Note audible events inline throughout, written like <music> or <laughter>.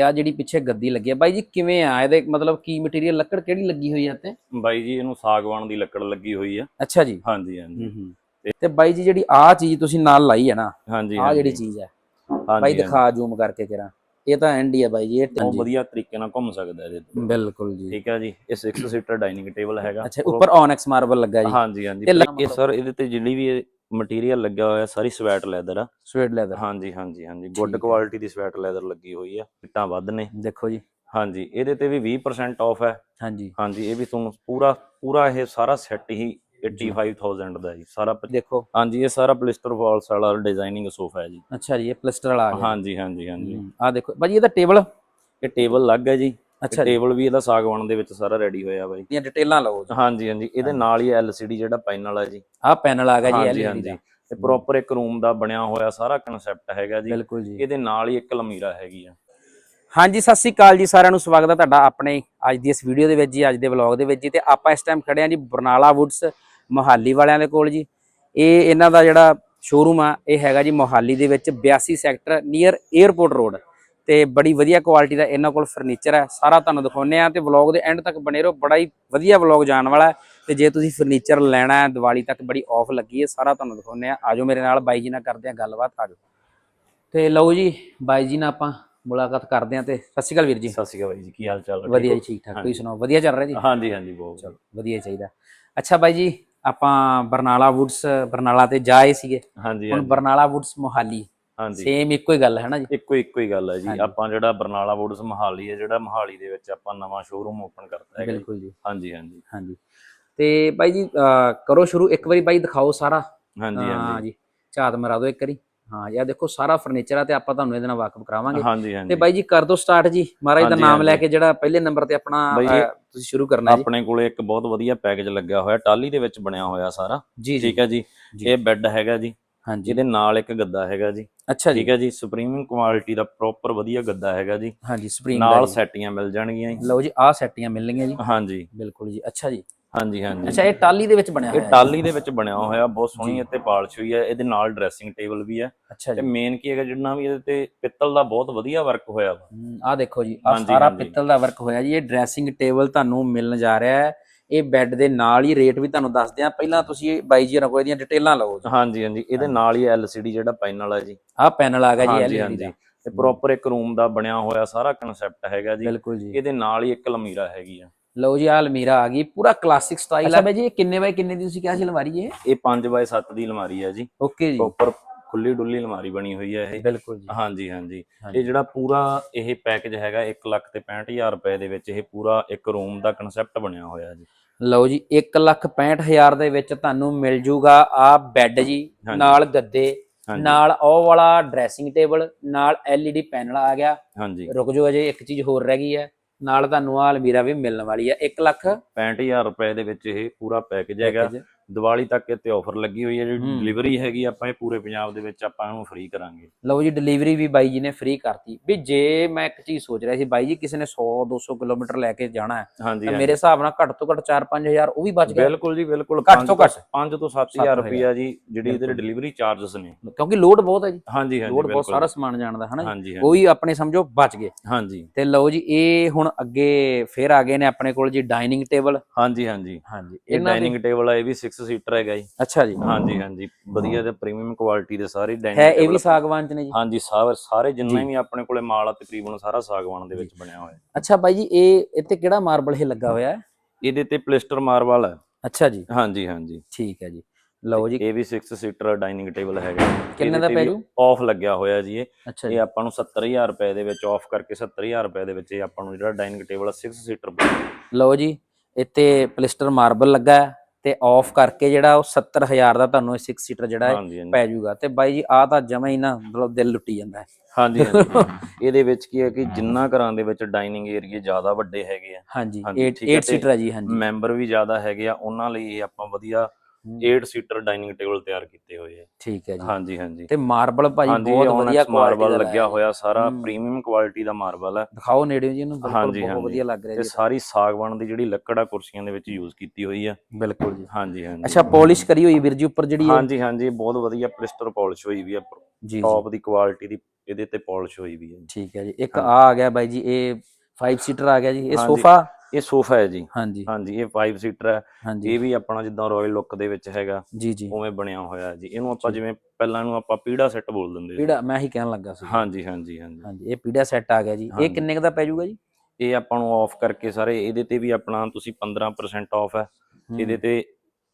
ਆ ਜਿਹੜੀ ਪਿੱਛੇ ਗੱਦੀ ਲੱਗੀ ਆ। ਬਾਈ ਜੀ ਕਿਵੇਂ ਆ? ਇਹਦੇ ਮਤਲਬ ਕੀ ਮਟੀਰੀਅਲ ਲੱਕੜ ਕਿਹੜੀ ਲੱਗੀ ਹੋਈ ਆ ਤੇ ਬਾਈ ਜੀ ਇਹਨੂੰ ਸਾਗਵਾਨ ਦੀ ਲੱਕੜ ਲੱਗੀ ਹੋਈ ਆ। ਅੱਛਾ ਜੀ। ਹਾਂਜੀ ਹਾਂਜੀ। ਹੂੰ ਹੂੰ। ਤੇ ਬਾਈ ਜੀ ਜਿਹੜੀ ਆ ਚੀਜ਼ ਤੁਸੀਂ ਨਾਲ ਲਾਈ ਹੈ ਨਾ ਹਾਂਜੀ ਆ ਜਿਹੜੀ ਚੀਜ਼ ਹੈ ਹਾਂਜੀ, ਬਾਈ। ਦਿਖਾ ਜ਼ੂਮ ਕਰਕੇ ਕਿਰਾ ਇਹ ਤਾਂ ਐਂਡ ਹੀ ਆ ਬਾਈ ਜੀ ਇਹ ਬਹੁਤ ਵਧੀਆ ਤਰੀਕੇ ਨਾਲ ਘੁੰਮ ਸਕਦਾ ਇਹਦੇ ਤੇ ਬਿਲਕੁਲ ਜੀ। ਠੀਕ ਹੈ ਜੀ ਇਹ 6 ਸੀਟਰ ਡਾਈਨਿੰਗ ਟੇਬਲ ਹੈਗਾ। ਅੱਛਾ ਉੱਪਰ ਔਨੈਕਸ ਮਾਰਬਲ ਲੱਗਾ ਜੀ। ਹਾਂਜੀ ਹਾਂਜੀ। ਇਹ ਸਰ ਇਹਦੇ ਤੇ ਜਿਹੜੀ ਵੀ ਮਟੀਰੀਅਲ ਲੱਗਿਆ ਹੋਇਆ ਸਾਰੀ ਸਵੈਟ ਲੈਦਰ ਆ। ਸਵੇਟ ਲੈਦਰ ਹਾਂਜੀ ਹਾਂਜੀ ਹਾਂਜੀ। ਠੀਕ ਗੁੱਡ ਹੈ। ਕੁਆਲਿਟੀ ਦੀ ਸਵੈਟ ਲੈਦਰ ਲੱਗੀ ਹੋਈ ਆ। ਇੱਟਾਂ ਵੱਧ ਨੇ। ਦੇਖੋ ਜੀ। ਹਾਂਜੀ ਇਹਦੇ ਤੇ ਵੀ 20% ਆਫ ਹੈ। ਹਾਂਜੀ। ਹਾਂਜੀ ਇਹ ਵੀ ਤੁਹਾਨੂੰ ਪੂਰਾ ਪੂਰਾ ਇਹ ਸਾਰਾ ਸੈੱਟ ਹੀ 85000 ਦਾ ਜੀ। ਸਾਰਾ ਪ- ਦੇਖੋ। ਹਾਂਜੀ ਇਹ ਸਾਰਾ ਪਲਿਸਟਰ ਵਾਲਸ ਵਾਲਾ ਡਿਜ਼ਾਈਨਿੰਗ ਸੋਫਾ ਹੈ ਜੀ। ਅੱਛਾ ਜੀ ਇਹ ਪਲਸਟਰ ਵਾਲਾ ਆ ਗਿਆ। ਹਾਂਜੀ ਹਾਂਜੀ ਹਾਂਜੀ। ਆ ਦੇਖੋ। ਬਾਈ ਇਹਦਾ ਟੇਬਲ ਇਹ ਟੇਬਲ ਲੱਗ ਹੈ ਜੀ। ਅੱਛਾ ਟੇਬਲ ਵੀ ਇਹਦਾ ਸਾਗਵਾਨ ਦੇ ਵਿੱਚ ਸਾਰਾ ਰੈਡੀ ਹੋਇਆ ਬਾਈ। ਦੀਆਂ ਡਿਟੇਲਾਂ ਲਓ ਹਾਂਜੀ ਹਾਂਜੀ। ਇਹਦੇ ਨਾਲ ਹੀ LCD ਜਿਹੜਾ ਪੈਨਲ ਹੈ ਜੀ। ਆ ਪੈਨਲ ਆ ਗਿਆ ਜੀ ਹਾਂਜੀ ਦਾ। ਇਹ ਪ੍ਰੋਪਰ ਇੱਕ ਰੂਮ ਦਾ ਬਣਿਆ ਹੋਇਆ ਸਾਰਾ ਕਨਸੈਪਟ ਹੈਗਾ ਜੀ। ਬਿਲਕੁਲ ਜੀ। ਇਹਦੇ ਨਾਲ ਹੀ ਇੱਕ ਲਮੀਰਾ ਹੈਗੀ ਆ। ਹਾਂਜੀ ਸਤਿ ਸ੍ਰੀ ਅਕਾਲ ਜੀ ਸਾਰਿਆਂ ਨੂੰ। ਸਵਾਗਤ ਹੈ ਤੁਹਾਡਾ ਆਪਣੇ ਅੱਜ ਦੀ ਇਸ ਵੀਡੀਓ ਦੇ ਵਿੱਚ ਜੀ ਅੱਜ ਦੇ ਵਲੌਗ ਦੇ ਵਿੱਚ ਜੀ। ਤੇ ਆਪਾਂ ਇਸ ਟਾਈਮ ਖੜੇ ਹਾਂ ਜੀ ਬਰਨਾਲਾ ਵੁੱਡਸ ਮੋਹਾਲੀ ਵਾਲਿਆਂ ਦੇ ਕੋਲ ਜੀ। ਇਹ ਇਹਨਾਂ ਦਾ ਜਿਹੜਾ ਸ਼ੋਰੂਮ ਆ ਇਹ ਹੈਗਾ ਜੀ ਮੋਹਾਲੀ ਦੇ ਵਿੱਚ 82 ਸੈਕਟਰ ਨੀਅਰ 에ਅਰਪੋਰਟ ਰੋਡ ਤੇ ਬੜੀ ਵਧੀਆ ਕੁਆਲਿਟੀ ਦਾ ਇਹਨਾਂ ਕੋਲ ਫਰਨੀਚਰ ਹੈ। ਸਾਰਾ ਤੁਹਾਨੂੰ ਦਿਖਾਉਂਦੇ ਆ ਤੇ ਵਲੌਗ ਦੇ ਐਂਡ ਤੱਕ ਬਣੇ ਰਹੋ। ਬੜਾ ਹੀ ਵਧੀਆ ਵਲੌਗ ਜਾਣ ਵਾਲਾ ਹੈ ਤੇ ਜੇ ਤੁਸੀਂ ਫਰਨੀਚਰ ਲੈਣਾ ਹੈ ਦੀਵਾਲੀ ਤੱਕ ਬੜੀ ਆਫ ਲੱਗੀ ਹੈ ਸਾਰਾ ਤੁਹਾਨੂੰ ਦਿਖਾਉਂਦੇ ਆ ਆਜੋ ਮੇਰੇ ਨਾਲ ਬਾਈ ਜੀ ਨਾਲ ਕਰਦੇ ਆ ਗੱਲਬਾਤ ਆਜੋ। ਤੇ ਲਓ ਜੀ ਬਾਈ ਜੀ ਨਾਲ ਆਪਾਂ ਮੁਲਾਕਾਤ ਕਰਦੇ ਆ ਤੇ ਸਤਿ ਸ਼੍ਰੀ ਅਕਾਲ ਵੀਰ ਜੀ। ਸਤਿ ਸ਼੍ਰੀ ਅਕਾਲ ਬਾਈ ਜੀ ਕੀ ਹਾਲ ਚਾਲ ਹੈ? ਵਧੀਆ ਜੀ ਠੀਕ ਠੀਕ। ਤੁਸੀਂ ਸੁਣਾਓ ਵਧੀਆ ਚੱਲ ਰਿਹਾ ਜੀ? ਹਾਂਜੀ ਹਾਂਜੀ ਬਹੁਤ ਚਲੋ ਵਧੀਆ ਚਾਹੀਦਾ। ਅੱਛਾ ਬਾਈ ਜੀ ਆਪਾਂ ਬਰਨਾਲਾ ਵੁੱਡਸ ਬਰਨਾਲਾ ਤੇ ਜਾਏ ਸੀਗੇ। ਹਾਂਜੀ ਹੁਣ ਬਰਨਾਲਾ ਵੁੱਡਸ ਮੋਹਾਲੀ। ਸੇਮ ਇੱਕੋ ਹੀ ਗੱਲ ਹੈ ਨਾ ਜੀ? ਇੱਕੋ ਇੱਕੋ ਹੀ ਗੱਲ ਹੈ ਜੀ। ਆਪਾਂ ਜਿਹੜਾ ਬਰਨਾਲਾ ਵੁੱਡਸ ਮਹਾਲੀ ਹੈ ਜਿਹੜਾ ਮਹਾਲੀ ਦੇ ਵਿੱਚ ਆਪਾਂ ਨਵਾਂ ਸ਼ੋਰੂਮ ਓਪਨ ਕਰਤਾ ਜੀ। ਬਿਲਕੁਲ ਜੀ। ਹਾਂਜੀ ਹਾਂਜੀ। ਹਾਂਜੀ। ਤੇ ਬਾਈ ਜੀ ਕਰੋ ਸ਼ੁਰੂ। ਇੱਕ ਵਾਰੀ ਬਾਈ ਦਿਖਾਓ ਸਾਰਾ। ਹਾਂਜੀ ਹਾਂ ਹਾਂਜੀ। ਝਾਤ ਮਰਾ ਦਿਓ ਇੱਕ ਵਾਰੀ। ਹਾਂ ਯਾਰ ਦੇਖੋ ਸਾਰਾ ਫਰਨੀਚਰ ਆ ਤੇ ਆਪਾਂ ਤੁਹਾਨੂੰ ਇਹਦੇ ਨਾਲ ਵਾਕਫ ਕਰਾਵਾਂਗੇ। ਤੇ ਬਾਈ ਜੀ ਕਰ ਦੋ ਸਟਾਰਟ ਜੀ। ਮਹਾਰਾਜ ਦਾ ਨਾਮ ਲੈ। ਕੇ ਜਿਹੜਾ ਪਹਿਲੇ ਨੰਬਰ ਤੇ ਆਪਣਾ ਤੁਸੀਂ ਸ਼ੁਰੂ ਕਰਨਾ ਜੀ। ਆਪਣੇ ਕੋਲੇ ਇੱਕ ਬਹੁਤ ਵਧੀਆ ਪੈਕੇਜ ਲੱਗਿਆ ਹੋਇਆ। ਟਾਲੀ ਦੇ ਵਿੱਚ ਬਣਿਆ ਹੋਇਆ ਸਾਰਾ। ਠੀਕ ਹੈ ਜੀ। ਇਹ ਬੈੱਡ ਹੈਗਾ ਜੀ। ਹਾਂਜੀ। ਜਿਹਦੇ ਨਾਲ ਇੱਕ ਗੱਦਾ ਹੈਗਾ ਜੀ। ਅੱਛਾ ਜੀ। ਠੀਕ ਹੈ ਜੀ ਸੁਪਰੀਮ ਕੁਆਲਿਟੀ ਦਾ ਪ੍ਰੋਪਰ ਵਧੀਆ ਗੱਦਾ ਹੈਗਾ ਜੀ। ਹਾਂਜੀ ਸਪ੍ਰਿੰਗ ਨਾਲ ਸੈਟੀਆਂ ਮਿਲ ਜਾਣਗੀਆਂ ਜੀ। ਲਓ ਜੀ ਆਹ ਸੈਟੀਆਂ ਮਿਲਣਗੀਆਂ ਜੀ। ਹਾਂਜੀ। ਬਿਲਕੁਲ ਜੀ ਅੱਛਾ ਜੀ। ਹਾਂਜੀ ਹਾਂਜੀ। ਅੱਛਾ ਇਹ ਟਾਲੀ ਦੇ ਵਿੱਚ ਬਣਿਆ ਇਹ ਹੋਇਆ ਹੈ। ਟਾਲੀ ਦੇ ਵਿੱਚ ਬਣਿਆ ਹੋਇਆ ਬਹੁਤ ਸੋਹਣੀ ਇੱਥੇ ਪਾਲਿਸ਼ ਹੋਈ ਹੈ ਇਹਦੇ ਨਾਲ ਡਰੈਸਿੰਗ ਟੇਬਲ ਵੀ ਹੈ। ਅੱਛਾ ਤੇ ਮੇਨ ਕੀ ਹੈਗਾ ਜਿੰਨਾ ਵੀ ਇਹਦੇ ਤੇ ਪਿੱਤਲ ਦਾ ਬਹੁਤ ਵਧੀਆ ਵਰਕ ਹੋਇਆ ਵਾ। ਆਹ ਦੇਖੋ ਜੀ ਹਾਂਜੀ, ਸਾਰਾ। ਪਿੱਤਲ ਦਾ ਵਰਕ ਹੋਇਆ ਜੀ। ਇਹ ਡਰੈਸਿੰਗ ਟੇਬਲ ਤੁਹਾਨੂੰ ਮਿਲਣ ਜਾ ਰਿਹਾ ਹੈ। ਇਹ ਬੈੱਡ ਦੇ ਨਾਲ ਹੀ ਰੇਟ ਵੀ ਤੁਹਾਨੂੰ ਦੱਸਦੇ ਆ ਪਹਿਲਾਂ ਤੁਸੀਂ ਬਾਈ ਜੀ ਹੋਰਾਂ ਕੋਲ ਇਹਦੀਆਂ ਡਿਟੇਲਾਂ ਲਓ ਜੀ। ਹਾਂਜੀ ਹਾਂਜੀ। ਇਹਦੇ ਨਾਲ ਹੀ LCD ਜਿਹੜਾ ਪੈਨਲ ਹੈ ਜੀ। ਆਹ ਪੈਨਲ ਆ ਗਿਆ ਜੀ ਹਾਂਜੀ LED ਹਾਂਜੀ ਦਾ। ਤੇ ਪ੍ਰੋਪਰ ਇੱਕ ਰੂਮ ਦਾ ਬਣਿਆ ਹੋਇਆ ਸਾਰਾ ਕਨਸੈਪਟ ਹੈਗਾ ਜੀ। ਬਿਲਕੁਲ ਜੀ। ਇਹਦੇ ਨਾਲ ਹੀ ਇੱਕ ਲਮੀਰਾ ਹੈਗੀ ਆ। ਲਓ ਜੀ ਆਹ ਅਲਮੀਰਾ ਆ ਗਈ। ਪੂਰਾ ਕਲਾਸਿਕ ਸਟਾਈਲ ਆ। ਬਾਈ ਜੀ ਇਹ ਕਿੰਨੇ ਬਾਈ ਕਿੰਨੇ ਦੀ ਤੁਸੀਂ ਕਿਹਾ ਸੀ ਅਲਮਾਰੀ ਇਹ? ਇਹ 5x7 ਦੀ ਅਲਮਾਰੀ ਹੈ ਜੀ। ਓਕੇ ਜੀ। ਪ੍ਰੋਪਰ ਖੁੱਲੀ ਡੁੱਲੀ ਅਲਮਾਰੀ ਬਣੀ ਹੋਈ ਹੈ ਇਹ। ਬਿਲਕੁਲ ਜੀ। ਹਾਂਜੀ ਹਾਂਜੀ। ਹਾਂਜੀ। ਇਹ ਜਿਹੜਾ ਪੂਰਾ ਇਹ ਪੈਕੇਜ ਹੈਗਾ 1 ਲੱਖ ਤੇ 65000 ਰੁਪਏ ਦੇ ਵਿੱਚ ਇਹ ਪੂਰਾ ਇੱਕ ਰੂਮ ਦਾ ਕਨਸੈਪਟ ਬਣਿਆ ਹੋਇਆ ਜੀ। ਲਓ ਜੀ 165000 ਦੇ ਵਿੱਚ ਤੁਹਾਨੂੰ ਮਿਲ ਜੂਗਾ ਆ ਬੈੱਡ ਜੀ। ਨਾਲ ਗੱਦੇ ਨਾਲ ਉਹ ਵਾਲਾ ਡਰੈਸਿੰਗ ਟੇਬਲ ਨਾਲ LED ਪੈਨਲ ਆ ਗਿਆ। ਹਾਂਜੀ। ਰੁਕ ਜਾਓ ਅਜੇ ਇੱਕ ਚੀਜ਼ ਹੋਰ ਰਹਿ ਗਈ ਹੈ। ਨਾਲ ਤੁਹਾਨੂੰ ਆ ਅਲਮੀਰਾ ਵੀ ਮਿਲਣ ਵਾਲੀ ਹੈ। 1 ਲੱਖ 65000 ਰੁਪਏ ਦੇ ਵਿੱਚ ਇਹ ਪੂਰਾ ਪੈਕੇਜ ਹੈਗਾ। ਦੀਵਾਲੀ ਤੱਕ ਇਹ ਤੇ ਆਫਰ ਲੱਗੀ ਹੋਈ ਹੈ ਜਿਹੜੀ। ਡਿਲੀਵਰੀ ਹੈਗੀ ਆਪਾਂ ਇਹ ਪੂਰੇ ਪੰਜਾਬ ਦੇ ਵਿੱਚ ਆਪਾਂ ਇਹਨੂੰ ਫ੍ਰੀ ਕਰਾਂਗੇ। ਲਓ ਜੀ ਡਿਲੀਵਰੀ ਵੀ ਬਾਈ ਜੀ ਨੇ ਫ੍ਰੀ ਕਰਤੀ। ਵੀ ਜੇ ਮੈਂ ਇੱਕ ਚੀਜ਼ ਸੋਚ ਰਿਹਾ ਸੀ ਬਾਈ ਜੀ ਕਿਸੇ ਨੇ 100 200 ਕਿਲੋਮੀਟਰ ਲੈ ਕੇ ਜਾਣਾ ਹੈ ਤਾਂ। ਮੇਰੇ ਹਿਸਾਬ ਨਾਲ ਘੱਟ ਤੋਂ ਘੱਟ 4-5000 ਉਹ ਵੀ ਬਚ ਗਿਆ। ਬਿਲਕੁਲ ਜੀ ਬਿਲਕੁਲ। ਘੱਟ ਤੋਂ ਘੱਟ। 5 ਤੋਂ ਸੱਤ 7000 ਹਜ਼ਾਰ। ਰੁਪਿਆ ਜੀ ਜਿਹੜੀ ਇਹਦੇ। ਡਿਲੀਵਰੀ ਚਾਰजेस ਨੇ। ਕਿਉਂਕਿ ਲੋਡ ਬਹੁਤ ਹੈ ਜੀ। ਹਾਂਜੀ ਹਾਂਜੀ ਲੋਡ ਬਹੁਤ ਸਾਰਾ ਸਮਾਨ ਜਾਣਦਾ ਹਨਾ ਜੀ? ਹਾਂਜੀ ਉਹ ਵੀ ਆਪਣੇ ਸਮਝੋ ਬਚ ਗਏ। ਹਾਂਜੀ। ਤੇ ਲਓ ਜੀ ਇਹ ਹੁਣ ਅੱਗੇ ਫੇਰ ਆ ਗਏ ਨੇ ਆਪਣੇ ਕੋਲ ਜੀ ਡਾਈਨਿੰਗ ਟੇਬਲ ਹਾਂਜੀ ਹਾਂਜੀ। ਹਾਂਜੀ ਇਹ ਦੀ ਡਾਈਨਿੰਗ ਟੇਬਲ ਹੈ ਇਹ ਵੀ 6 ਸੀਟਰ ਹੈਗਾ ਜੀ। ਅੱਛਾ ਜੀ। ਹਾਂਜੀ ਹਾਂਜੀ। ਵਧੀਆ ਤੇ ਪ੍ਰੀਮੀਅਮ ਕੁਆਲਿਟੀ ਦੇ ਸਾਰੇ ਹੈ ਡਾਈਨਿੰਗ ਇਹ ਵੀ ਸਾਗਵਾਨ ਚ ਨੇ ਜੀ? ਹਾਂਜੀ ਸਾਰੇ ਸਾਰੇ ਜਿੰਨੇ। ਵੀ ਆਪਣੇ ਕੋਲੇ ਮਾਲ ਆ ਤਕਰੀਬਨ ਸਾਰਾ ਸਾਗਵਾਨ ਦੇ ਵਿੱਚ ਬਣਿਆ ਹੋਇਆ। ਹੈ ਅੱਛਾ ਬਾਈ ਜੀ ਇਹ ਇੱਥੇ ਕਿਹੜਾ ਮਾਰਬਲ ਇਹ ਲੱਗਾ ਹੋਇਆ ਹੈ? ਇਹਦੇ ਤੇ ਪਲਿਸਟਰ ਮਾਰਬਲ ਹੈ। ਅੱਛਾ ਜੀ। ਹਾਂਜੀ ਹਾਂਜੀ। ਠੀਕ ਹੈ ਜੀ। ਲਓ ਜੀ। ਇਹ ਵੀ 6 ਸੀਟਰ ਡਾਈਨਿੰਗ ਟੇਬਲ ਹੈਗਾ। ਕਿੰਨੇ ਦਾ ਪੈ ਜੂ? ਆਫ ਲੱਗਿਆ ਹੋਇਆ ਜੀ ਇਹ। ਇਹ ਆਪਾਂ ਨੂੰ 70000 ਰੁਪਏ ਦੇ ਵਿੱਚ ਆਫ ਕਰਕੇ 70000 ਰੁਪਏ ਦੇ ਵਿੱਚ ਇਹ ਆਪਾਂ ਨੂੰ ਜਿਹੜਾ ਡਾਈਨਿੰਗ ਟੇਬਲ 6 ਸੀਟਰ ਲਓ ਜੀ ਇੱਥੇ ਪਲਿਸਟਰ ਮਾਰਬਲ ਲੱਗਾ ਹੈ। ਤੇ ਆਫ ਕਰਕੇ ਜਿਹੜਾ ਉਹ 70000 ਦਾ ਤੁਹਾਨੂੰ 6 ਸੀਟਰ ਜਿਹੜਾ ਹੈ ਪੈ ਜਾਊਗਾ। ਤੇ ਬਾਈ ਜੀ ਆ ਤਾਂ ਜਮਾ ਹੀ ਨਾ ਮਤਲਬ ਦਿਲ ਲੁੱਟੀ ਜਾਂਦਾ ਹੈ। ਹਾਂਜੀ ਹਾਂਜੀ। <laughs> ਇਹਦੇ ਵਿੱਚ ਕੀ ਹੈ ਕਿ ਜਿੰਨਾ ਘਰਾਂ ਦੇ ਵਿੱਚ ਡਾਈਨਿੰਗ ਏਰੀਆ ਜ਼ਿਆਦਾ ਵੱਡੇ ਹੈਗੇ ਆ। ਹਾਂਜੀ ਹਾਂਜੀ, 8 ਠੀਕ ਹੈ 8 ਸੀਟਰ ਹੈ ਜੀ ਹਾਂਜੀ। ਮੈਂਬਰ ਵੀ ਜ਼ਿਆਦਾ ਹੈਗੇ ਆ ਉਹਨਾਂ ਲਈ ਇਹ ਆਪਾਂ ਵਧੀਆ 8 ਸੀਟਰ ਡਾਈਨਿੰਗ ਟੇਬਲ ਤਿਆਰ ਕੀਤੇ ਹੋਏ ਆ। ਠੀਕ ਹੈ ਜੀ। ਹਾਂਜੀ ਹਾਂਜੀ। ਤੇ ਮਾਰਬਲ ਭਾਈ ਹਾਂਜੀ ਬਹੁਤ ਵਧੀਆ ਮਾਰਬਲ ਲੱਗਿਆ ਹੋਇਆ ਸਾਰਾ। ਪ੍ਰੀਮੀਅਮ ਕੁਆਲਿਟੀ ਦਾ ਮਾਰਬਲ ਹੈ ਦਿਖਾਓ ਨੇੜੇ ਜੀ ਇਹਨੂੰ ਬਿਲਕੁਲ ਬਹੁਤ। ਵਧੀਆ ਲੱਗ ਰਿਹਾ ਤੇ ਜੀ। ਸਾਰੀ ਸਾਗਵਾਨ ਦੀ ਜਿਹੜੀ ਲੱਕੜ ਆ ਕੁਰਸੀਆਂ ਦੇ ਵਿੱਚ ਯੂਜ਼ ਕੀਤੀ ਹੋਈ ਆ। ਬਿਲਕੁਲ ਜੀ। ਹਾਂਜੀ ਹਾਂਜੀ। ਅੱਛਾ ਪਾਲਿਸ਼ ਕਰੀ ਹੋਈ ਵੀਰ ਜੀ ਉੱਪਰ ਜਿਹੜੀ ਹਾਂਜੀ ਹਾਂਜੀ ਬਹੁਤ ਵਧੀਆ ਪਲਿਸਟਰ ਪਾਲਿਸ਼ ਹੋਈ ਵੀ ਆ। ਟੌਪ ਦੀ ਕੁਆਲਿਟੀ ਦੀ ਇਹਦੇ ਤੇ ਪਾਲਿਸ਼ ਹੋਈ ਵੀ ਹੈ। ਠੀਕ ਹੈ ਜੀ। ਇੱਕ। ਆ ਆ ਗਿਆ ਬਾਈ ਜੀ ਇਹ 5 ਸੀਟਰ ਆ ਗਿਆ ਜੀ। ਇਹ। ਸੋਫਾ ਇਹ ਸੋਫਾ ਹੈ ਜੀ। ਹਾਂਜੀ। ਹਾਂਜੀ ਇਹ 5 ਸੀਟਰ ਹੈ। ਇਹ ਵੀ ਆਪਣਾ ਜਿੱਦਾਂ ਰਾਇਲ ਲੁੱਕ ਦੇ ਵਿੱਚ ਹੈਗਾ। ਜੀ ਜੀ। ਉਵੇਂ ਬਣਿਆ ਹੋਇਆ ਜੀ। ਇਹਨੂੰ ਆਪਾਂ। ਜਿਵੇਂ ਪਹਿਲਾਂ ਨੂੰ ਆਪਾਂ ਪੀੜਾ ਸੈੱਟ ਬੋਲ ਦਿੰਦੇ ਸੀ। ਪੀੜਾ ਮੈਂ ਹੀ ਕਹਿਣ ਲੱਗਾ ਸੀ। ਹਾਂਜੀ ਹਾਂਜੀ ਹਾਂਜੀ। ਹਾਂਜੀ ਇਹ ਪੀੜਾ ਸੈੱਟ ਆ ਗਿਆ ਜੀ। ਇਹ। ਕਿੰਨੇ ਕੁ ਦਾ ਪੈ ਜਾਊਗਾ ਜੀ? ਇਹ ਆਪਾਂ ਨੂੰ ਆਫ ਕਰਕੇ ਸਾਰੇ ਇਹਦੇ ਤੇ ਵੀ ਆਪਣਾ ਤੁਸੀਂ 15% ਆਫ ਹੈ। ਇਹਦੇ ਤੇ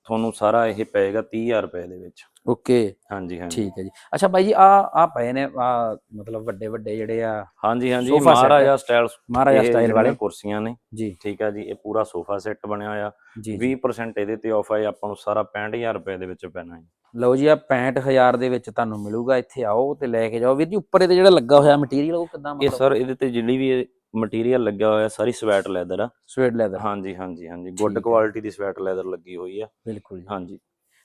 ਤੁਹਾਨੂੰ ਸਾਰਾ ਇਹ ਪਏਗਾ 30000 ਰੁਪਏ ਦੇ ਵਿੱਚ। ਓਕੇ। ਹਾਂਜੀ ਹਾਂਜੀ। ਠੀਕ ਹੈ ਜੀ। ਅੱਛਾ ਬਾਈ ਜੀ ਆ ਆ ਪਏ ਨੇ ਆ ਮਤਲਬ ਵੱਡੇ ਵੱਡੇ ਜਿਹੜੇ ਆ ਹਾਂਜੀ ਹਾਂਜੀ। Sofa set maharaja style maharaja style ਵਾਲੇ। ਕੁਰਸੀਆਂ ਨੇ। ਜੀ। ਠੀਕ ਹੈ ਜੀ ਇਹ ਪੂਰਾ ਸੋਫਾ ਸੈੱਟ ਬਣਿਆ ਹੋਇਆ। ਜੀ। ਜੀ 20% ਇਹਦੇ ਤੇ ਆਫ ਹੈ ਆਪਾਂ ਨੂੰ ਸਾਰਾ 65000 ਰੁਪਏ ਦੇ ਵਿੱਚ ਪੈਣਾ ਹੈ ਲਓ ਜੀ ਆ 65000 ਦੇ ਵਿੱਚ ਤੁਹਾਨੂੰ ਮਿਲੂਗਾ। ਇੱਥੇ ਆਓ ਤੇ ਲੈ ਕੇ ਜਾਓ। ਵੀਰ ਜੀ ਉੱਪਰ ਇਹਦੇ ਜਿਹੜਾ ਲੱਗਾ ਹੋਇਆ ਮਟੀਰੀਅਲ ਉਹ ਕਿਦਾਂ ਇਹ ਮਤਲਬ ਸਰ ਇਹਦੇ ਤੇ ਜਿਹੜੀ ਵੀ ਮਟੀਰੀਅਲ ਲੱਗਿਆ ਹੋਇਆ ਸਾਰੀ ਸਵੈਟ ਲੈਦਰ ਆ। ਸਵੇਟ ਲੈਦਰ ਹਾਂਜੀ ਹਾਂਜੀ ਹਾਂਜੀ। ਗੁੱਡ। ਕੁਆਲਿਟੀ ਦੀ ਸਵੈਟ ਲੈਦਰ ਲੱਗੀ ਹੋਈ ਆ। ਬਿਲਕੁਲ ਜੀ। ਹਾਂਜੀ।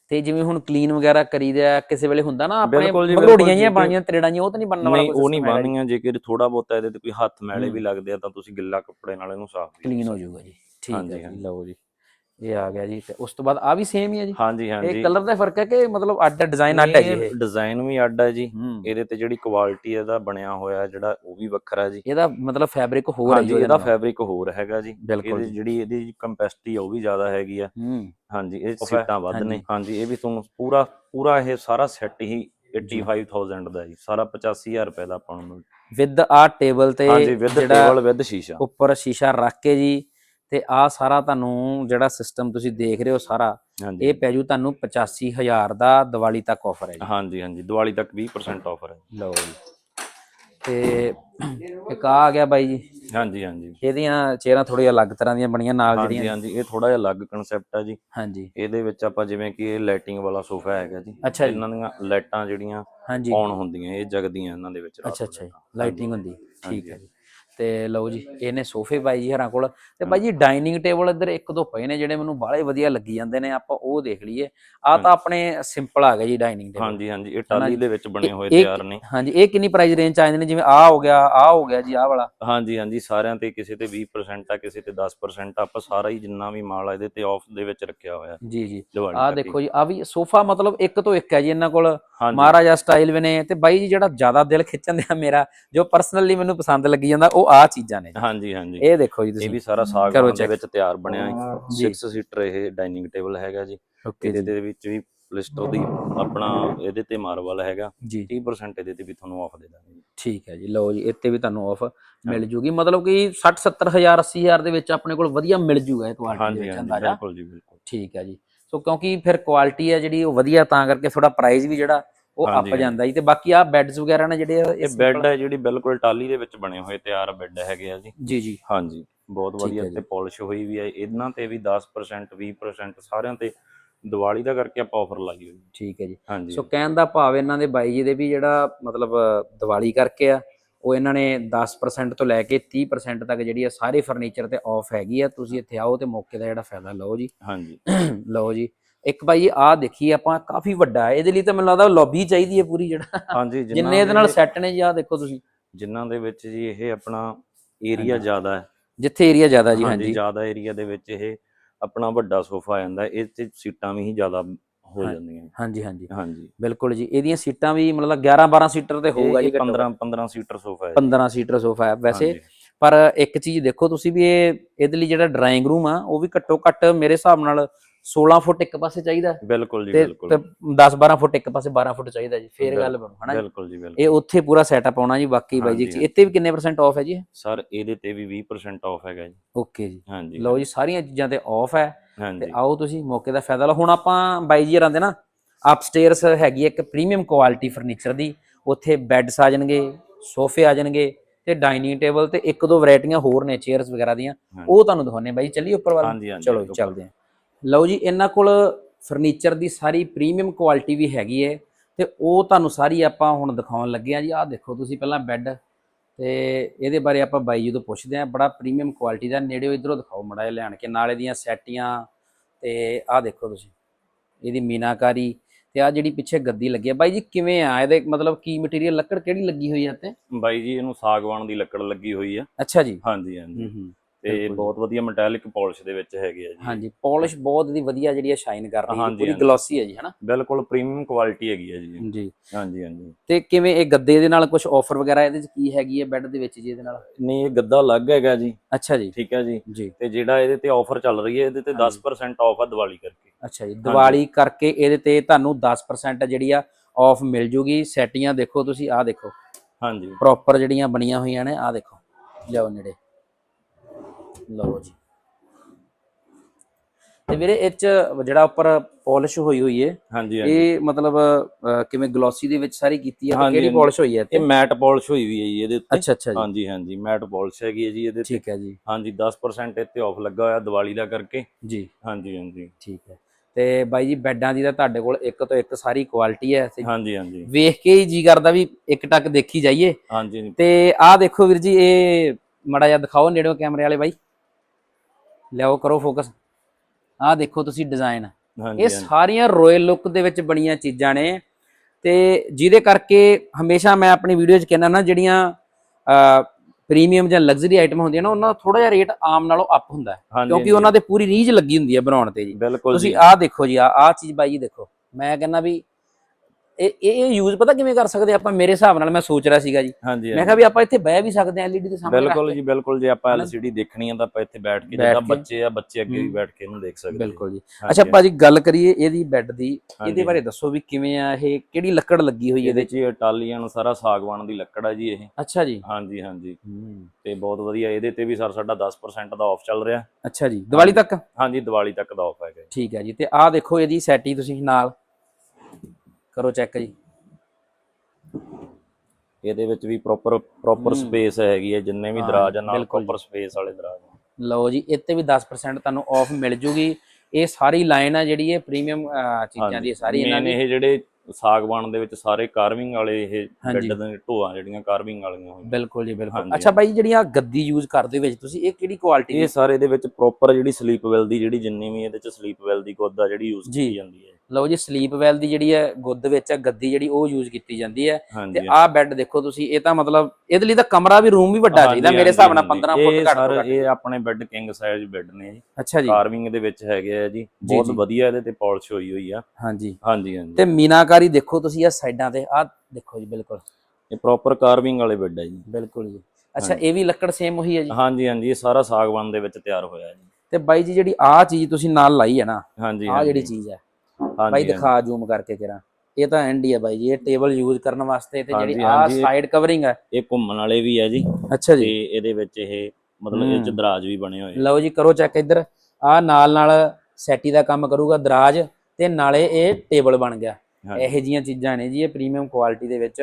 ਤੇ ਜਿਵੇਂ ਹੁਣ ਕਲੀਨ ਵਗੈਰਾ ਕਰੀਦਾ ਕਿਸੇ ਵੇਲੇ ਹੁੰਦਾ ਨਾ ਆਪਣੇ ਬਿਲਕੁਲ ਜੀਆਂ ਬਣੀਆਂ ਤਰੇੜਾਂ ਜੀਆਂ ਉਹ ਤਾਂ ਨਹੀਂ ਬਣਨ ਵਾਲਾ ਨਹੀਂ ਉਹ ਨਹੀਂ ਬਣਨੀਆਂ ਜੇਕਰ ਥੋੜਾ ਬਹੁਤਾ ਇਹਦੇ ਤੇ ਕੋਈ ਹੱਥ ਮੈਲੇ ਵੀ। ਲੱਗਦੇ ਆ ਤਾਂ ਤੁਸੀਂ ਗਿੱਲਾ ਕੱਪੜੇ ਨਾਲ ਇਹਨੂੰ ਸਾਫ਼ ਕਲੀਨ ਹੋ ਜਾਊਗਾ ਜੀ। ਠੀਕ ਹੈ ਜੀ। ਲਓ ਜੀ। ਇਹ ਆ ਗਿਆ ਜੀ ਤੇ ਉਸ ਤੋਂ ਬਾਅਦ ਆ ਵੀ ਸੇਮ ਹੀ ਹੈ ਜੀ। ਹਾਂਜੀ ਹਾਂਜੀ। ਇਹ ਕਲਰ ਦਾ ਫ਼ਰਕ ਹੈ ਕਿ ਮਤਲਬ ਅੱਡ ਡਿਜ਼ਾਈਨ ਅੱਡ ਹੈ ਜੀ ਇਹ? ਡਿਜ਼ਾਈਨ ਵੀ ਅੱਡ ਹੈ ਜੀ। ਹੂੰ। ਇਹਦੇ ਤੇ ਜਿਹੜੀ ਕੁਆਲਿਟੀ ਇਹਦਾ ਬਣਿਆ ਹੋਇਆ ਜਿਹੜਾ ਉਹ ਵੀ ਵੱਖਰਾ ਜੀ। ਇਹਦਾ ਮਤਲਬ ਫੈਬਰਿਕ ਹੋਰ ਹੈ ਹਾਂਜੀ ਜੀ ਇਹਦਾ। ਫੈਬਰਿਕ ਹੋਰ ਹੈਗਾ ਜੀ। ਬਿਲਕੁਲ ਇਹਦੀ ਜੀ। ਜਿਹੜੀ ਇਹਦੀ ਕੰਪੈਸਿਟੀ ਆ ਉਹ ਵੀ ਜ਼ਿਆਦਾ ਹੈਗੀ ਆ। ਹੂੰ। ਹਾਂਜੀ ਇਹ ਉਹ ਸੀਟਾਂ ਵੱਧ ਨੇ। ਹਾਂਜੀ। ਹਾਂਜੀ ਇਹ ਵੀ ਤੁਹਾਨੂੰ ਪੂਰਾ ਪੂਰਾ ਇਹ ਸਾਰਾ ਸੈੱਟ ਹੀ 85000 ਦਾ ਜੀ। ਸਾਰਾ 85000 ਰੁਪਏ ਦਾ ਆਪਾਂ ਨੂੰ ਮਿਲ ਵਿਦ ਆ ਟੇਬਲ ਤੇ ਹਾਂਜੀ ਵਿਦ ਜਿਹੜਾ ਟੇਬਲ ਵਿਦ ਸ਼ੀਸ਼ਾ। ਉੱਪਰ ਸ਼ੀਸ਼ਾ ਰੱਖ ਕੇ ਜੀ ਤੇ ਆ ਸਾਰਾ ਤੁਹਾਨੂੰ ਜਿਹੜਾ ਸਿਸਟਮ ਤੁਸੀਂ ਦੇਖ ਰਹੇ ਹੋ ਸਾਰਾ ਹਾਂਜੀ। ਇਹ ਪੈ ਜੂ ਤੁਹਾਨੂੰ 85000 ਦਾ ਦੀਵਾਲੀ ਤੱਕ ਆਫਰ ਹੈ ਜੀ। ਹਾਂਜੀ ਹਾਂਜੀ। ਦੀਵਾਲੀ ਤੱਕ 20% ਆਫਰ ਹੈ ਲਓ ਜੀ। ਤੇ ਇੱਕ ਆ ਗਿਆ ਬਾਈ ਜੀ। ਹਾਂਜੀ ਹਾਂਜੀ। ਇਹਦੀਆਂ ਚੇਅਰਾਂ ਥੋੜੀਆਂ ਅਲੱਗ ਤਰ੍ਹਾਂ ਦੀਆਂ ਬਣੀਆਂ ਨਾਲ ਹਾਂਜੀ ਜਿਹੜੀਆਂ ਹਾਂਜੀ। ਇਹ ਥੋੜਾ ਜਿਹਾ ਅਲੱਗ ਕਨਸੈਪਟ ਹੈ ਜੀ। ਹਾਂਜੀ। ਇਹਦੇ ਵਿੱਚ ਆਪਾਂ ਜਿਵੇਂ ਕਿ ਇਹ ਲਾਈਟਿੰਗ ਵਾਲਾ ਸੋਫਾ ਹੈਗਾ ਜੀ। ਇਹਨਾਂ ਦੀਆਂ ਲਾਈਟਾਂ ਜਿਹੜੀਆਂ ਹਾਂਜੀ। ਔਨ ਹੁੰਦੀਆਂ ਇਹ ਜਗਦੀਆਂ ਇਹਨਾਂ ਦੇ ਵਿੱਚ ਅੱਛਾ ਅੱਛਾ। ਲਾਈਟਿੰਗ ਹੁੰਦੀ। ਠੀਕ ਹਾਂਜੀ, ਹੈ ਜੀ। ਤੇ ਲਓ ਜੀ ਇਹਨੇ ਸੋਫੇ ਬਾਈ ਜੀ ਹਰਾਂ ਕੋਲ। ਤੇ ਬਾਈ ਜੀ ਡਾਈਨਿੰਗ ਟੇਬਲ ਇੱਧਰ ਇੱਕ ਦੋ ਪਏ ਨੇ ਜਿਹੜੇ ਮੈਨੂੰ ਬਾਹਲੇ ਵਧੀਆ ਲੱਗੀ ਜਾਂਦੇ ਨੇ ਆਪਾਂ ਉਹ ਦੇਖ ਲਈਏ। ਆ ਤਾਂ ਆਪਣੇ ਸਿੰਪਲ ਆ ਗਿਆ ਜੀ ਡਾਈਨਿੰਗ ਟੇਬਲ ਹਾਂਜੀ ਹਾਂਜੀ ਇਹ ਟਾਲੀ ਦੇ ਵਿੱਚ ਬਣੇ ਹੋਏ ਤਿਆਰ ਨੇ। ਹਾਂਜੀ ਇਹ ਕਿੰਨੀ ਪ੍ਰਾਈਸ ਰੇਂਜ ਚ ਆ ਜਾਂਦੇ ਨੇ? ਜਿਵੇਂ ਆ ਹੋ ਗਿਆ ਆ ਹੋ ਗਿਆ ਜੀ ਆ ਵਾਲਾ। ਹਾਂਜੀ ਹਾਂਜੀ ਸਾਰਿਆਂ ਤੇ ਕਿਸੇ ਤੇ 20% ਆ ਕਿਸੇ ਤੇ 10% ਆ, ਆਪਾਂ ਸਾਰਾ ਹੀ ਜਿੰਨਾ ਵੀ ਮਾਲ ਆ ਇਹਦੇ ਤੇ ਆਫ ਦੇ ਵਿੱਚ ਰੱਖਿਆ ਹੋਇਆ। ਜੀ ਜੀ। ਆ। ਦੇਖੋ ਜੀ ਆ ਵੀ ਸੋਫਾ ਮਤਲਬ ਇੱਕ ਤੋਂ ਇੱਕ ਹੈ ਜੀ ਇਹਨਾਂ ਕੋਲ। ਮਹਾਰਾਜਾ ਸਟਾਈਲ ਵੀ ਨੇ। ਤੇ ਬਾਈ ਜੀ ਜਿਹੜਾ ਜ਼ਿਆਦਾ ਦਿਲ ਖਿੱਚਣ ਦਿਆ ਮੇਰਾ ਜੋ ਪਰਸਨਲੀ ਮੈਨੂੰ ਪਸੰਦ ਲੱਗੀ ਜਾਂਦਾ ਉਹ ਆ ਚੀਜ਼ਾਂ ਨੇ ਹਾਂਜੀ ਹਾਂਜੀ। ਇਹ ਦੇਖੋ ਜੀ ਇਹ ਤੁਸੀਂ। ਵੀ ਸਾਰਾ ਸਾਗਵਾਨ ਦੇ। ਵਿੱਚ ਤਿਆਰ ਬਣਿਆ ਜੀ। 6 ਸੀਟਰ ਇਹ ਡਾਈਨਿੰਗ ਟੇਬਲ ਹੈਗਾ ਜੀ। ਇਹਦੇ ਦੇ ਵਿੱਚ ਵੀ ਲਿਸਟੋ ਦੀ ਆਪਣਾ ਇਹਦੇ ਤੇ ਮਾਰਬਲ ਹੈਗਾ। ਜੀ। 30% ਇਹਦੇ ਤੇ ਵੀ ਤੁਹਾਨੂੰ ਆਫ ਦੇ ਦਾਂਗੇ। ਠੀਕ ਹੈ ਜੀ ਲਓ ਜੀ ਇੱਥੇ ਵੀ ਤੁਹਾਨੂੰ ਆਫ ਮਿਲ ਜੂਗੀ। ਮਤਲਬ ਕਿ 60 70 ਹਜ਼ਾਰ 80 ਹਜ਼ਾਰ ਦੇ ਵਿੱਚ ਆਪਣੇ ਕੋਲ ਵਧੀਆ ਮਿਲ ਜੂਗਾ ਇਹ ਕੁਆਲਿਟੀ ਦੇ ਵਿੱਚ ਹਾਂਜੀ ਅੰਦਾਜ਼ਾ ਬਿਲਕੁਲ ਜੀ ਬਿਲਕੁਲ। ਠੀਕ ਹੈ ਜੀ। ਸੋ ਕਿਉਂਕਿ ਫਿਰ ਕੁਆਲਿਟੀ ਹੈ ਜਿਹੜੀ ਉਹ ਵਧੀਆ ਤਾਂ ਕਰਕੇ ਥੋੜਾ ਪ੍ਰਾਈਸ ਵੀ ਜਿਹੜਾ ਉਹ ਅੱਪ ਜਾਂਦਾ ਜੀ ਤੇ ਬਾਕੀ ਆ ਬੈੱਡਸ ਵਗੈਰਾ ਨੇ ਜਿਹੜੇ ਇਹ ਬੈੱਡ ਹੈ ਜਿਹੜੀ ਬਿਲਕੁਲ ਟਾਲੀ ਦੇ ਵਿੱਚ ਬਣੇ ਹੋਏ ਤਿਆਰ ਬੈੱਡ ਹੈਗੇ ਆ ਜੀ। ਜੀ ਜੀ। ਹਾਂਜੀ ਬਹੁਤ ਵਧੀਆ। ਤੇ ਪਾਲਿਸ਼ ਹੋਈ ਵੀ ਹੈ ਇਹਨਾਂ ਤੇ ਵੀ 10% 20% ਸਾਰਿਆਂ ਤੇ ਦੀਵਾਲੀ ਦਾ ਕਰਕੇ ਆਪਾਂ ਆਫਰ ਲਾਈ ਹੋਈ। ਹੈ। ਠੀਕ ਹੈ ਜੀ। ਹਾਂਜੀ। ਸੋ ਕਹਿਣ ਦਾ ਭਾਵ ਇਹਨਾਂ ਦੇ ਬਾਈ ਜੀ ਦੇ ਵੀ ਜਿਹੜਾ ਮਤਲਬ ਦੀਵਾਲੀ ਕਰਕੇ ਆ ਉਹ ਇਹਨਾਂ ਨੇ 10% ਤੋਂ ਲੈ ਕੇ 30% ਤੱਕ ਜਿਹੜੀ ਆ ਸਾਰੇ ਫਰਨੀਚਰ ਤੇ ਆਫ ਹੈਗੀ ਆ ਤੁਸੀਂ ਇੱਥੇ ਆਓ ਤੇ ਮੌਕੇ ਦਾ ਜਿਹੜਾ ਫਾਇਦਾ ਲਓ ਜੀ। ਹਾਂਜੀ। ਲਓ ਜੀ। ਇੱਕ ਭਾਈ ਆ ਦੇਖੀ ਆਪਾਂ ਕਾਫੀ ਵੱਡਾ ਹੈ। ਇਹਦੇ ਲਈ ਤਾਂ ਮੈਨੂੰ ਲੱਗਦਾ ਲੌਬੀ ਚਾਹੀਦੀ ਹੈ ਪੂਰੀ ਜਿਹੜਾ। ਹਾਂਜੀ ਜਿੰਨੇ ਇਹਦੇ ਨਾਲ ਸੈੱਟ ਨੇ ਜੀ ਆ ਦੇਖੋ ਤੁਸੀਂ। ਜਿਨ੍ਹਾਂ ਦੇ ਵਿੱਚ ਜੀ ਇਹ ਆਪਣਾ ਏਰੀਆ। ਜ਼ਿਆਦਾ ਹੈ। ਜਿੱਥੇ ਏਰੀਆ ਜ਼ਿਆਦਾ ਜੀ ਹਾਂਜੀ ਜ਼ਿਆਦਾ ਏਰੀਆ ਦੇ ਵਿੱਚ ਇਹ ਆਪਣਾ ਵੱਡਾ ਸੋਫਾ ਆ ਜਾਂਦਾ। ਇਹ ਤੇ ਸੀਟਾਂ ਵੀ ਹੀ ਜ਼ਿਆਦਾ ਹੋ ਜਾਂਦੀਆਂ। ਹਾਂਜੀ ਹਾਂਜੀ। ਹਾਂਜੀ। ਬਿਲਕੁਲ ਜੀ ਇਹਦੀਆਂ ਸੀਟਾਂ ਵੀ ਮਤਲਬ 11 12 ਸੀਟਰ ਤੇ ਹੋਊਗਾ ਜੀ ਘੱਟੋ 15 ਘੱਟ। 15 ਸੀਟਰ ਸੋਫਾ ਹੈ 15 ਸੀਟਰ ਸੋਫਾ ਹੈ ਵੈਸੇ। ਪਰ ਇੱਕ ਚੀਜ਼ ਦੇਖੋ ਤੁਸੀਂ ਵੀ ਇਹ ਇਹਦੇ ਲਈ ਜਿਹੜਾ ਡਰਾਇੰਗ ਰੂਮ ਆ ਉਹ ਵੀ ਘੱਟੋ ਘੱਟ ਮੇਰੇ ਹਿਸਾਬ ਨਾਲ 16 ਫੁੱਟ ਇੱਕ ਪਾਸੇ ਚਾਹੀਦਾ। ਬਿਲਕੁਲ ਜੀ ਤੇ ਬਿਲਕੁਲ। 10 12 ਫੁੱਟ ਇੱਕ ਪਾਸੇ 12 ਫੁੱਟ ਚਾਹੀਦਾ ਜੀ ਫੇਰ ਗੱਲ ਬਣੂ ਹਨਾ? ਬਿਲਕੁਲ ਜੀ ਬਿਲਕੁਲ। ਇਹ ਉੱਥੇ ਪੂਰਾ ਸੈਟਅਪ ਆਉਣਾ ਜੀ ਬਾਕੀ ਬਾਈ ਜੀ ਇੱਥੇ ਵੀ ਕਿੰਨੇ ਪਰਸੈਂਟ ਆਫ ਹੈ ਜੀ ਸਰ ਇਹਦੇ ਤੇ ਵੀ 20% ਆਫ ਹੈਗਾ ਜੀ। ਓਕੇ ਜੀ। ਹਾਂਜੀ। ਲਓ ਜੀ ਸਾਰੀਆਂ ਚੀਜ਼ਾਂ ਤੇ ਆਫ ਹੈ। ਤੇ ਆਓ ਤੁਸੀਂ ਮੌਕੇ ਦਾ ਫਾਇਦਾ ਲਓ। ਹੁਣ ਆਪਾਂ ਬਾਈ ਜੀ ਰਾਂ ਦੇ ਨਾ ਅਪਸਟੇਅਰਸ ਹੈਗੀ ਇੱਕ ਪ੍ਰੀਮੀਅਮ ਕੁਆਲਿਟੀ ਫਰਨੀਚਰ ਦੀ। ਉੱਥੇ ਬੈੱਡਸ ਆ ਜਾਣਗੇ ਸੋਫੇ ਆ ਜਾਣਗੇ ਤੇ ਡਾਈਨਿੰਗ ਟੇਬਲ ਤੇ ਇੱਕ ਦੋ ਵੈਰਾਈਟੀਆਂ ਹੋਰ ਨੇ ਚੇਅਰਸ ਵਗੈਰਾ ਦੀਆਂ। ਉਹ ਤੁਹਾਨੂੰ ਦਿਖਾਉਣੇ ਬਾਈ ਚੱਲੀਏ ਉੱਪਰ ਵੱਲ। ਚਲੋ। ਚੱਲਦੇ ਹਾਂ। ਲਓ ਜੀ ਇਹਨਾਂ ਕੋਲ ਫਰਨੀਚਰ ਦੀ ਸਾਰੀ ਪ੍ਰੀਮੀਅਮ ਕੁਆਲਿਟੀ ਵੀ ਹੈਗੀ ਹੈ ਤੇ ਉਹ ਤੁਹਾਨੂੰ ਸਾਰੀ ਆਪਾਂ ਹੁਣ ਦਿਖਾਉਣ ਲੱਗੇ ਆ ਜੀ। ਆਹ ਦੇਖੋ ਤੁਸੀਂ ਪਹਿਲਾਂ ਬੈੱਡ ਤੇ ਇਹਦੇ ਬਾਰੇ ਆਪਾਂ ਬਾਈ ਜੀ ਤੋਂ ਪੁੱਛਦੇ ਆ। ਬੜਾ ਪ੍ਰੀਮੀਅਮ ਕੁਆਲਿਟੀ ਦਾ ਨੇੜਿਓ ਇਧਰੋਂ ਦਿਖਾਓ ਮੜਾ ਜਿਹਾ ਲਿਆਣ ਕੇ। ਨਾਲ ਇਹਦੀਆਂ ਸੈਟੀਆਂ ਤੇ ਆਹ ਦੇਖੋ ਤੁਸੀਂ ਇਹਦੀ ਮੀਨਾਕਾਰੀ ਤੇ ਆ ਜਿਹੜੀ ਪਿੱਛੇ ਗੱਦੀ ਲੱਗੀ ਹੈ ਬਾਈ ਜੀ ਕਿਵੇਂ ਆ? ਇਹਦੇ ਮਤਲਬ ਕੀ ਮਟੀਰੀਅਲ ਲੱਕੜ ਕਿਹੜੀ ਲੱਗੀ ਹੋਈ ਆ ਤੇ ਬਾਈ ਜੀ ਇਹਨੂੰ ਸਾਗਵਾਨ ਦੀ ਲੱਕੜ ਲੱਗੀ ਹੋਈ ਆ। ਅੱਛਾ ਜੀ। ਹਾਂਜੀ ਹਾਂਜੀ। ਤੇ। ਬਹੁਤ ਵਧੀਆ ਮੈਟੈਲਿਕ ਪਾਲਿਸ਼ ਦੇ ਵਿੱਚ ਹੈਗੇ ਆ ਜੀ। ਹਾਂਜੀ ਪਾਲਿਸ਼ ਬਹੁਤ ਦੀ ਵਧੀਆ ਜਿਹੜੀ ਹੈ ਸ਼ਾਈਨ ਕਰ ਰਹੀ ਹੈ ਪੂਰੀ। ਗਲੋਸੀ ਹੈ ਜੀ ਹਨਾ? ਬਿਲਕੁਲ ਪ੍ਰੀਮੀਅਮ ਕੁਆਲਿਟੀ ਹੈਗੀ ਆ ਜੀ। ਜੀ। ਹਾਂਜੀ ਹਾਂਜੀ। ਤੇ ਕਿਵੇਂ ਇਹ ਗੱਦੇ ਦੇ ਨਾਲ ਕੁਝ ਆਫਰ ਵਗੈਰਾ ਇਹਦੇ ਚ ਕੀ ਹੈਗੀ ਹੈ ਬੈੱਡ ਦੇ ਵਿੱਚ ਜੀ ਇਹਦੇ ਨਾਲ? ਨਹੀਂ ਇਹ ਗੱਦਾ ਅਲੱਗ ਹੈਗਾ ਜੀ। ਅੱਛਾ ਜੀ। ਠੀਕ ਹੈ ਜੀ। ਤੇ ਜਿਹੜਾ ਇਹਦੇ ਤੇ ਆਫਰ ਚੱਲ ਰਹੀ ਹੈ ਇਹਦੇ ਤੇ ਹਾਂਜੀ। 10% ਆਫ ਆ ਦੀਵਾਲੀ ਕਰਕੇ। ਅੱਛਾ ਜੀ ਦੀਵਾਲੀ ਕਰਕੇ ਇਹਦੇ ਤੇ ਤੁਹਾਨੂੰ 10% ਜਿਹੜੀ ਆ ਆਫ ਮਿਲ ਜੂਗੀ। ਸੈਟੀਆਂ ਦੇਖੋ ਤੁਸੀਂ ਆਹ ਦੇਖੋ। ਹਾਂਜੀ। ਪ੍ਰੋਪਰ ਜਿਹੜੀਆਂ ਬਣੀਆਂ ਹੋਈਆਂ ਨੇ ਆਹ ਦੇਖੋ। ਲਿਆਓ ਨੇੜੇ। ਲਓ ਜੀ। ਤੇ ਵੀਰੇ ਇਹ ਚ ਜਿਹੜਾ ਉੱਪਰ ਪਾਲਿਸ਼ ਹੋਈ ਹੋਈ ਹੈ ਹਾਂਜੀ ਇਹ ਮਤਲਬ ਕਿਵੇਂ ਗਲੋਸੀ ਦੇ ਵਿੱਚ ਸਾਰੀ ਕੀਤੀ ਹੈ ਕਿਹੜੀ। ਪਾਲਿਸ਼ ਹੋਈ ਹੈ ਇਹ ਮੈਟ ਪਾਲਿਸ਼ ਹੋਈ ਵੀ ਹੈ ਜੀ ਇਹਦੇ ਉੱਤੇ। ਅੱਛਾ ਅੱਛਾ ਜੀ। ਹਾਂਜੀ ਹਾਂਜੀ ਮੈਟ ਪਾਲਿਸ਼ ਹੈਗੀ ਹੈ ਜੀ ਇਹਦੇ ਠੀਕ ਹੈ ਜੀ। ਹਾਂਜੀ 10% ਇੱਥੇ ਆਫ ਲੱਗਾ ਹੋਇਆ ਦੀਵਾਲੀ ਦਾ ਕਰਕੇ। ਜੀ। ਹਾਂਜੀ ਹਾਂਜੀ। ਠੀਕ ਹੈ। ਤੇ ਬਾਈ ਜੀ ਬੈੱਡਾਂ ਦੀ ਤਾਂ ਤੁਹਾਡੇ ਕੋਲ ਇੱਕ ਤੋਂ ਇੱਕ ਸਾਰੀ ਕੁਆਲਿਟੀ ਹੈ ਹਾਂਜੀ ਹਾਂਜੀ। ਵੇਖ ਕੇ ਹੀ ਜੀ ਕਰਦਾ ਵੀ ਇੱਕ ਟੱਕ ਦੇਖੀ ਜਾਈਏ। ਹਾਂਜੀ। ਤੇ ਆਹ ਦੇਖੋ ਵੀਰ ਜੀ ਇਹ ਮੜਾ ਜਿਹਾ ਦਿਖਾਓ ਨੇੜਿਓਂ ਕੈਮਰੇ ਵਾਲੇ ਬਾਈ। ਲਿਆਓ ਕਰੋ ਫੋਕਸ ਆਹ ਦੇਖੋ ਤੁਸੀਂ ਡਿਜ਼ਾਈਨ ਇਹ ਸਾਰੀਆਂ ਰਾਇਲ ਲੁੱਕ ਦੇ ਵਿੱਚ ਬਣੀਆਂ ਚੀਜ਼ਾਂ ਨੇ। ਤੇ ਜਿਹਦੇ ਕਰਕੇ ਹਮੇਸ਼ਾ ਮੈਂ ਆਪਣੀ ਵੀਡੀਓ 'ਚ ਕਹਿੰਦਾ ਨਾ ਜਿਹੜੀਆਂ ਪ੍ਰੀਮੀਅਮ ਜਾਂ ਲਗਜ਼ਰੀ ਆਈਟਮ ਹੁੰਦੀਆਂ ਨਾ ਉਹਨਾਂ ਦਾ ਥੋੜਾ ਜਿਹਾ ਰੇਟ ਆਮ ਨਾਲੋਂ ਅਪ ਹੁੰਦਾ ਕਿਉਂਕਿ ਉਹਨਾਂ ਦੇ ਪੂਰੀ ਰੀਝ ਲੱਗੀ ਹੁੰਦੀ ਹੈ ਬਣਾਉਣ ਤੇ ਜੀ। ਤੁਸੀਂ ਆਹ ਦੇਖੋ ਜੀ ਆਹ ਆਹ ਚੀਜ਼ ਬਾਈ ਜੀ ਦੇਖੋ। ਮੈਂ ਕਹਿੰਦਾ ਵੀ ਇਹ ਇਹ ਯੂਜ਼ ਪਤਾ ਕਿਵੇਂ ਕਰ ਸਕਦੇ ਆਪਾਂ ਮੇਰੇ ਹਿਸਾਬ ਨਾਲ ਮੈਂ ਸੋਚ ਰਿਹਾ ਸੀਗਾ ਜੀ। ਹਾਂਜੀ ਮੈਂ ਕਿਹਾ ਵੀ ਆਪਾਂ ਇੱਥੇ ਬਹਿ ਵੀ ਸਕਦੇ ਹਾਂ ਐਲਈਡੀ ਦੇ ਸਾਹਮਣੇ ਬਿਲਕੁਲ। ਜੀ ਬਿਲਕੁਲ ਜੇ ਆਪਾਂ? ਐਲਸੀਡੀ ਦੇਖਣੀ ਆ ਤਾਂ ਆਪਾਂ ਇੱਥੇ ਬੈਠ ਕੇ ਜਿੱਦਾਂ। ਬੱਚੇ ਆ ਬੱਚੇ ਅੱਗੇ ਵੀ। ਬੈਠ ਕੇ ਇਹਨੂੰ ਦੇਖ ਸਕਦੇ ਆ। ਬਿਲਕੁਲ ਜੀ। ਅੱਛਾ ਭਾਜੀ ਗੱਲ ਕਰੀਏ ਇਹਦੀ ਬੈੱਡ ਦੀ ਇਹਦੇ। ਬਾਰੇ ਦੱਸੋ ਵੀ ਕਿਵੇਂ ਆ ਇਹ ਕਿਹੜੀ ਲੱਕੜ ਲੱਗੀ ਹੋਈ ਇਹਦੇ ਚ ਇਟਾਲੀਅਨ ਸਾਰਾ ਸਾਗਵਾਨ ਦੀ ਲੱਕੜ ਆ ਜੀ ਇਹ। ਅੱਛਾ ਜੀ। ਹਾਂਜੀ ਹਾਂਜੀ। ਤੇ ਬਹੁਤ ਵਧੀਆ ਇਹਦੇ ਤੇ ਵੀ ਸਰ ਸਾਡਾ 10% ਦਾ ਆਫ ਚੱਲ ਰਿਹਾ। ਅੱਛਾ ਜੀ। ਦੀਵਾਲੀ ਤੱਕ? ਹਾਂਜੀ ਦੀਵਾਲੀ ਤੱਕ ਦਾ ਆਫ ਹੈਗਾ। ਠੀਕ ਹੈ ਜੀ। ਤੇ ਆਹ ਦੇਖੋ ਇਹਦੀ ਸੈਟੀ ਤੁਸੀਂ ਨਾਲ। ਕਰੋ ਚੈੱਕ ਜੀ ਇਹਦੇ ਵਿੱਚ ਵੀ ਪ੍ਰੋਪਰ ਪ੍ਰੋਪਰ ਹੂੰ। ਸਪੇਸ ਹੈਗੀ ਹੈ ਜਿੰਨੇ ਵੀ ਹਾਂ, ਦਰਾਜ ਆ ਨਾਲ ਬਿਲਕੁਲ। ਪ੍ਰੋਪਰ ਸਪੇਸ ਵਾਲੇ ਦਰਾਜ ਆ। ਲਓ ਜੀ ਇੱਥੇ ਵੀ 10% ਤੁਹਾਨੂੰ ਆਫ ਮਿਲ ਜੂਗੀ ਇਹ ਸਾਰੀ ਲਾਈਨ ਆ ਜਿਹੜੀ ਇਹ ਪ੍ਰੀਮੀਅਮ ਚੀਜ਼ਾਂ ਦੀ ਸਾਰੀ ਇਹਨਾਂ Main ਦੀ ਇਹ ਜਿਹੜੇ ਸਾਗਵਾਨ ਦੇ ਵਿੱਚ ਸਾਰੇ ਕਾਰਵਿੰਗ ਵਾਲੇ ਇਹ ਹਾਂਜੀ। ਬੈੱਡ ਦੇ ਢੋਆਂ ਜਿਹੜੀਆਂ ਕਾਰਵਿੰਗ ਵਾਲੀਆਂ ਹੋਈਆਂ ਬਿਲਕੁਲ ਜੀ ਬਿਲਕੁਲ ਹਾਂਜੀ, ਅੱਛਾ ਬਾਈ ਜਿਹੜੀਆਂ ਗੱਦੀ ਯੂਜ਼ ਕਰਦੇ ਵਿੱਚ ਤੁਸੀਂ ਇਹ ਕਿਹੜੀ ਕੁਆਲਿਟੀ ਇਹ ਸਾਰੇ ਦੇ ਵਿੱਚ ਪ੍ਰੋਪਰ ਜਿਹੜੀ ਸਲੀਪ ਵੈਲ ਦੀ ਜਿਹੜੀ ਜਿੰਨੀ ਵੀ ਇਹਦੇ ਚ ਸਲੀਪ ਵੈਲ ਦੀ ਗੁੱਦ ਆ ਜਿਹੜੀ ਯੂਜ਼ ਜੀ। ਕੀਤੀ ਜਾਂਦੀ ਹੈ ਲਓ ਜੀ ਸਲੀਪ ਵੈਲ ਦੀ ਜਿਹੜੀ ਹੈ ਗੁੱਦ ਵਿੱਚ ਆ ਗੱਦੀ ਜਿਹੜੀ ਉਹ ਯੂਜ਼ ਕੀਤੀ ਜਾਂਦੀ ਹੈ। ਤੇ ਆਹ ਬੈੱਡ ਦੇਖੋ ਤੁਸੀਂ ਇਹ ਤਾਂ ਮਤਲਬ ਇਹਦੇ ਲਈ ਤਾਂ ਕਮਰਾ ਵੀ ਰੂਮ ਵੀ ਵੱਡਾ ਚਾਹੀਦਾ ਮੇਰੇ ਹਿਸਾਬ ਨਾਲ ਹਾਂਜੀ, 15 ਇਹ ਫੁੱਟ ਘੱਟ ਤੋਂ ਘੱਟ ਇਹ ਆਪਣੇ ਬੈੱਡ ਕਿੰਗ ਸਾਈਜ਼ ਬੈੱਡ ਨੇ ਜੀ। ਅੱਛਾ ਜੀ। ਕਾਰਵਿੰਗ ਦੇ ਵਿੱਚ ਹੈਗੇ ਆ ਜੀ। ਬਹੁਤ। ਵਧੀਆ ਇਹਦੇ ਤੇ ਪਾਲਿਸ਼ ਹੋਈ ਹੋਈ ਆ। ਹਾਂਜੀ। ਹਾਂਜੀ ਹਾਂਜੀ। ਤੇ ਮੀਨਾਕਾਰੀ ਦੇਖੋ ਤੁਸੀਂ ਇਹ ਸਾਈਡਾਂ ਤੇ ਆਹ ਦੇਖੋ ਜੀ ਬਿਲਕੁਲ। ਇਹ ਪ੍ਰੋਪਰ ਕਾਰਵਿੰਗ ਵਾਲੇ ਬੈੱਡ ਆ ਜੀ। ਬਿਲਕੁਲ ਜੀ। ਅੱਛਾ ਇਹ ਵੀ ਲੱਕੜ ਸੇਮ ਉਹੀ ਹੈ ਜੀ? ਹਾਂਜੀ ਹਾਂਜੀ ਇਹ ਸਾਰਾ ਸਾਗਵਾਨ ਦੇ ਵਿੱਚ ਤਿਆਰ ਹੋਇਆ ਜੀ। ਤੇ ਬਾਈ ਜੀ ਜਿਹੜੀ ਆਹ ਚੀਜ਼ ਤੁਸੀਂ ਨਾਲ ਲਾਈ ਹੈ ਨਾ ਹਾਂਜੀ ਆਹ ਜਿਹੜੀ ਚੀਜ਼ ਹੈ। ਬਾਈ। ਦਿਖਾ ਜ਼ੂਮ ਕਰਕੇ ਕਿਰਾ ਇਹ ਤਾਂ ਐਂਡ ਹੀ ਹੈ ਬਾਈ ਜੀ ਇਹ ਟੇਬਲ ਯੂਜ਼ ਕਰਨ ਵਾਸਤੇ ਤੇ ਜਿਹੜੀ ਇਹ- ਸਾਈਡ ਕਵਰਿੰਗ ਹੈ ਇਹ ਘੁੰਮਣ ਵਾਲੇ ਵੀ ਆ ਜੀ। ਅੱਛਾ ਤੇ ਜੀ ਇਹਦੇ ਵਿੱਚ ਇਹ ਮਤਲਬ ਇਹ ਚ ਹੂੰ। ਦਰਾਜ ਵੀ ਬਣੇ ਹੋਏ ਆ। ਲਓ ਜੀ ਕਰੋ ਚੈੱਕ ਇੱਧਰ। ਆਹ ਨਾਲ ਨਾਲ ਸੈਟੀ ਦਾ ਕੰਮ ਕਰੂਗਾ ਦਰਾਜ ਤੇ ਨਾਲੇ ਇਹ ਟੇਬਲ ਬਣ ਗਿਆ। ਇਹੋ ਜੀਆਂ ਚੀਜ਼ਾਂ ਨੇ ਜੀ ਇਹ ਪ੍ਰੀਮੀਅਮ ਕੁਆਲਿਟੀ ਦੇ ਵਿੱਚ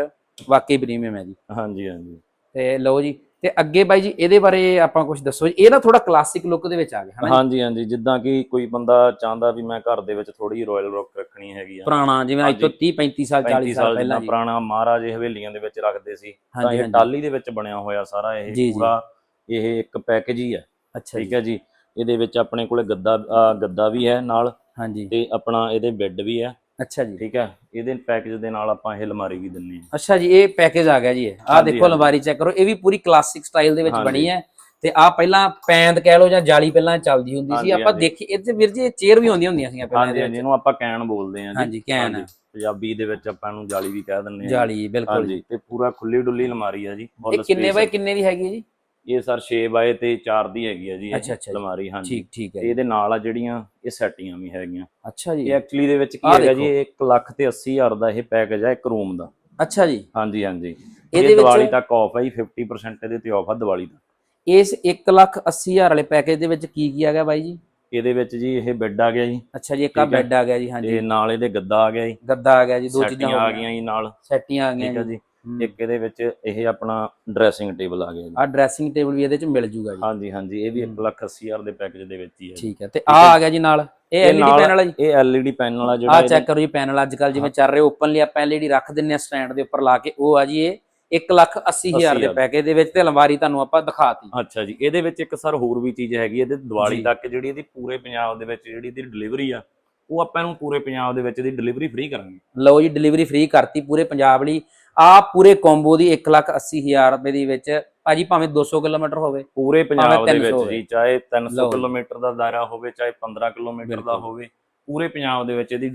ਵਾਕਈ ਪ੍ਰੀਮੀਅਮ ਹੈ ਜੀ। ਹਾਂਜੀ ਹਾਂਜੀ। ਤੇ ਲਓ ਜੀ ਤੇ ਅੱਗੇ ਬਾਈ ਜੀ ਇਹਦੇ ਬਾਰੇ ਆਪਾਂ ਕੁਝ ਦੱਸੋ ਜੀ। ਇਹ ਨਾ ਥੋੜਾ ਕਲਾਸਿਕ ਲੁੱਕ ਦੇ ਵਿੱਚ ਆ ਗਿਆ ਹਨਾ? ਹਾਂਜੀ ਹਾਂਜੀ। ਜਿੱਦਾਂ ਕਿ ਕੋਈ ਬੰਦਾ ਚਾਹੁੰਦਾ ਵੀ ਮੈਂ ਘਰ ਦੇ ਵਿੱਚ ਥੋੜੀ ਰਾਇਲ ਰੁੱਕ ਰੱਖਣੀ ਹੈਗੀ ਆ। ਪੁਰਾਣਾ ਜਿਵੇਂ ਅੱਜ ਤੋਂ 30 35 ਸਾਲ 40 35 ਸਾਲ ਪਹਿਲਾਂ ਪੁਰਾਣਾ ਮਹਾਰਾਜੇ ਹਵੇਲੀਆਂ ਦੇ ਵਿੱਚ ਰੱਖਦੇ ਸੀ ਤਾਂ ਇਹ ਟਾਲੀ ਦੇ ਵਿੱਚ ਬਣਿਆ ਹੋਇਆ ਸਾਰਾ ਇਹ। ਪੂਰਾ ਇਹ ਇੱਕ ਪੈਕੇਜ ਹੀ ਹੈ ਅੱਛਾ ਠੀਕ ਹੈ ਜੀ। ਇਹਦੇ ਵਿੱਚ ਆਪਣੇ ਕੋਲੇ ਗੱਦਾ ਗੱਦਾ ਵੀ ਹੈ ਨਾਲ ਹਾਂਜੀ। ਤੇ ਆਪਣਾ ਇਹਦੇ ਬੈੱਡ ਵੀ ਹੈ। ਅੱਛਾ ਜੀ। ਠੀਕ ਹੈ ਇਹਦੇ ਪੈਕੇਜ ਦੇ ਨਾਲ ਆਪਾਂ ਇਹ ਅਲਮਾਰੀ ਵੀ ਦਿੰਨੇ ਆ ਅੱਛਾ ਜੀ ਇਹ ਪੈਕੇਜ ਆ ਗਿਆ ਜੀ ਆਹ ਦੇਖੋ। ਅਲਮਾਰੀ ਚੈੱਕ ਕਰੋ ਇਹ ਵੀ ਪੂਰੀ ਕਲਾਸਿਕ ਸਟਾਈਲ ਦੇ ਵਿੱਚ। ਬਣੀ ਹੈ। ਤੇ ਆ ਪਹਿਲਾਂ ਪੈਂਦ ਕਹਿ ਲਓ ਜਾਂ ਜਾਲੀ ਪਹਿਲਾਂ ਚੱਲਦੀ ਹੁੰਦੀ ਸੀ। ਆਪਾਂ। ਦੇਖੀ ਇਹ ਤੇ ਵੀਰ ਜੀ ਇਹ ਚੇਅਰ ਵੀ ਹੁੰਦੀਆਂ ਹੁੰਦੀਆਂ ਸੀਗੀਆਂ ਪਹਿਲਾਂ ਇਹਦੇ ਵਿੱਚ। ਇਹਨੂੰ ਆਪਾਂ ਕੈਨ ਬੋਲਦੇ ਆ ਜੀ। ਹਾਂਜੀ ਕੈਨ। ਪੰਜਾਬੀ ਦੇ ਵਿੱਚ ਆਪਾਂ ਨੂੰ ਜਾਲੀ ਵੀ ਕਹਿ ਦਿੰਨੇ ਆ ਜਾਲੀ ਬਿਲਕੁਲ ਜੀ। ਹਾਂਜੀ ਤੇ ਪੂਰਾ ਖੁੱਲੀ ਡੁੱਲੀ ਅਲਮਾਰੀ ਆ ਜੀ ਇਹ ਕਿੰਨੇ ਬਾਈ। ਕਿੰਨੇ ਦੀ ਹੈਗੀ ਜੀ? ਇਹ ਸਰ 6 ਬਾਏ ਤੇ 4 ਦੀ ਹੈਗੀ ਆ ਜੀ ਇਹ ਅੱਛਾ। ਅਲਮਾਰੀ ਹਾਂਜੀ। ਠੀਕ ਠੀਕ ਹੈ ਇਹਦੇ ਨਾਲ ਆ ਜਿਹੜੀਆਂ ਇਹ ਸੈਟੀਆਂ ਵੀ ਹੈਗੀਆਂ। ਅੱਛਾ ਜੀ। ਇਹ ਐਕਚੁਅਲੀ ਦੇ ਵਿੱਚ ਕੀ ਹੈਗਾ। ਜੀ 1 ਲੱਖ ਤੇ 80 ਹਜ਼ਾਰ ਦਾ ਇਹ ਪੈਕੇਜ ਆ ਇੱਕ ਰੂਮ ਦਾ। ਅੱਛਾ ਜੀ। ਹਾਂਜੀ ਹਾਂਜੀ। ਇਹਦੇ ਇਹ ਵਿੱਚ- ਦੀਵਾਲੀ ਤੱਕ ਆਫ ਹੈ ਜੀ 50% ਇਹਦੇ ਤੇ ਆਫ ਆ ਦੀਵਾਲੀ ਤੱਕ ਇਸ 1 ਲੱਖ 80 ਹਜ਼ਾਰ ਵਾਲੇ ਪੈਕੇਜ ਦੇ ਵਿੱਚ ਕੀ ਕੀ ਆ ਗਿਆ ਬਾਈ ਜੀ? ਇਹਦੇ ਵਿੱਚ ਜੀ ਇਹ ਬੈੱਡ ਆ ਗਿਆ ਜੀ। ਅੱਛਾ ਜੀ ਇੱਕ ਆ ਹੈ। ਬੈੱਡ ਆ ਗਿਆ ਜੀ ਹਾਂਜੀ। ਤੇ ਨਾਲ ਇਹਦੇ ਗੱਦਾ ਆ ਗਿਆ ਜੀ। ਗੱਦਾ ਆ ਗਿਆ ਜੀ ਦੋ ਚੀਜ਼ਾਂ ਹੋ ਆ ਗਈਆਂ। ਜੀ ਨਾਲ। ਸੈਟੀਆਂ ਆ ਠੀਕ ਹੈ ਗਈਆਂ ਜੀ। ਹੂੰ। ਇੱਕ ਇਹਦੇ ਵਿੱਚ ਇਹ ਆਪਣਾ ਡਰੈਸਿੰਗ ਟੇਬਲ ਆ ਗਿਆ ਜੀ ਆ ਡਰੈਸਿੰਗ ਟੇਬਲ ਵੀ ਇਹਦੇ ਚ ਮਿਲ ਜੂਗਾ ਜੀ। ਹਾਂਜੀ ਹਾਂਜੀ ਇਹ ਵੀ ਹੂੰ। 1 ਲੱਖ 80 ਹਜ਼ਾਰ ਦੇ ਪੈਕੇਜ ਦੇ ਵਿੱਚ ਹੀ ਹੈ। ਠੀਕ ਹੈ ਤੇ ਆ ਆ ਗਿਆ ਜੀ ਨਾਲ। ਇਹ ਐਲਈਡੀ ਨਾਲ- ਪੈਨਲ ਆ ਜੀ। ਇਹ LED ਪੈਨਲ ਆ ਜਿਹੜਾ ਆ ਚੈੱਕ ਕਰੋ ਜੀ ਪੈਨਲ ਅੱਜ ਕੱਲ ਜਿਵੇਂ ਚੱਲ ਰਹੇ ਓਪਨਲੀ ਆਪਾਂ ਐਲਈਡੀ ਰੱਖ ਦਿੰਨੇ ਆ ਸਟੈਂਡ ਦੇ ਉੱਪਰ ਲਾ ਕੇ। ਉਹ ਆ ਜੀ ਇਹ 1 ਲੱਖ 80 ਹਜ਼ਾਰ ਦੇ ਹਜ਼ਾਰ। ਪੈਕੇਜ ਦੇ ਵਿੱਚ ਤੇ ਅਲਮਾਰੀ ਤੁਹਾਨੂੰ ਆਪਾਂ ਦਿਖਾਤੀ। ਅੱਛਾ ਜੀ ਇਹਦੇ ਵਿੱਚ ਇੱਕ ਸਰ ਹੋਰ ਵੀ ਚੀਜ਼ ਹੈਗੀ ਇਹਦੇ ਦੀਵਾਲੀ। ਤੱਕ ਜਿਹੜੀ ਇਹਦੀ ਪੂਰੇ ਪੰਜਾਬ ਦੇ ਵਿੱਚ ਜਿਹੜੀ ਇਹਦੀ ਡਿਲੀਵਰੀ ਆ ਉਹ ਆਪਾਂ ਨੂੰ ਪੂਰੇ ਪੰਜਾਬ ਦੇ ਵਿੱਚ ਦੀ ਡਿਲੀਵਰੀ ਫ੍ਰੀ ਕਰਾਂਗੇ ਲਓ ਜੀ ਡਿਲੀਵਰੀ ਫ੍ਰੀ ਕਰਤੀ ਪੂਰੇ ਪੰਜਾਬ ਲਈ ਆ ਪੂਰੇ ਕੰਬੋ ਦੀ 180000 ਰੁਪਏ ਦੀ ਵਿੱਚ ਭਾਜੀ ਭਾਵੇਂ 200 ਕਿਲੋਮੀਟਰ ਹੋਵੇ ਪੂਰੇ ਪੰਜਾਬ ਦੇ 300 ਵਿੱਚ। ਜੀ ਚਾਹੇ 300 ਲਓ ਜੀ। ਕਿਲੋਮੀਟਰ ਦਾ ਦਾਇਰਾ ਹੋਵੇ ਚਾਹੇ 15 ਕਿਲੋਮੀਟਰ ਦਾ। ਹੋਵੇ ਪੂਰੇ ਪੰਜਾਬ ਦੇ ਵਿੱਚ ਇਹਦੀ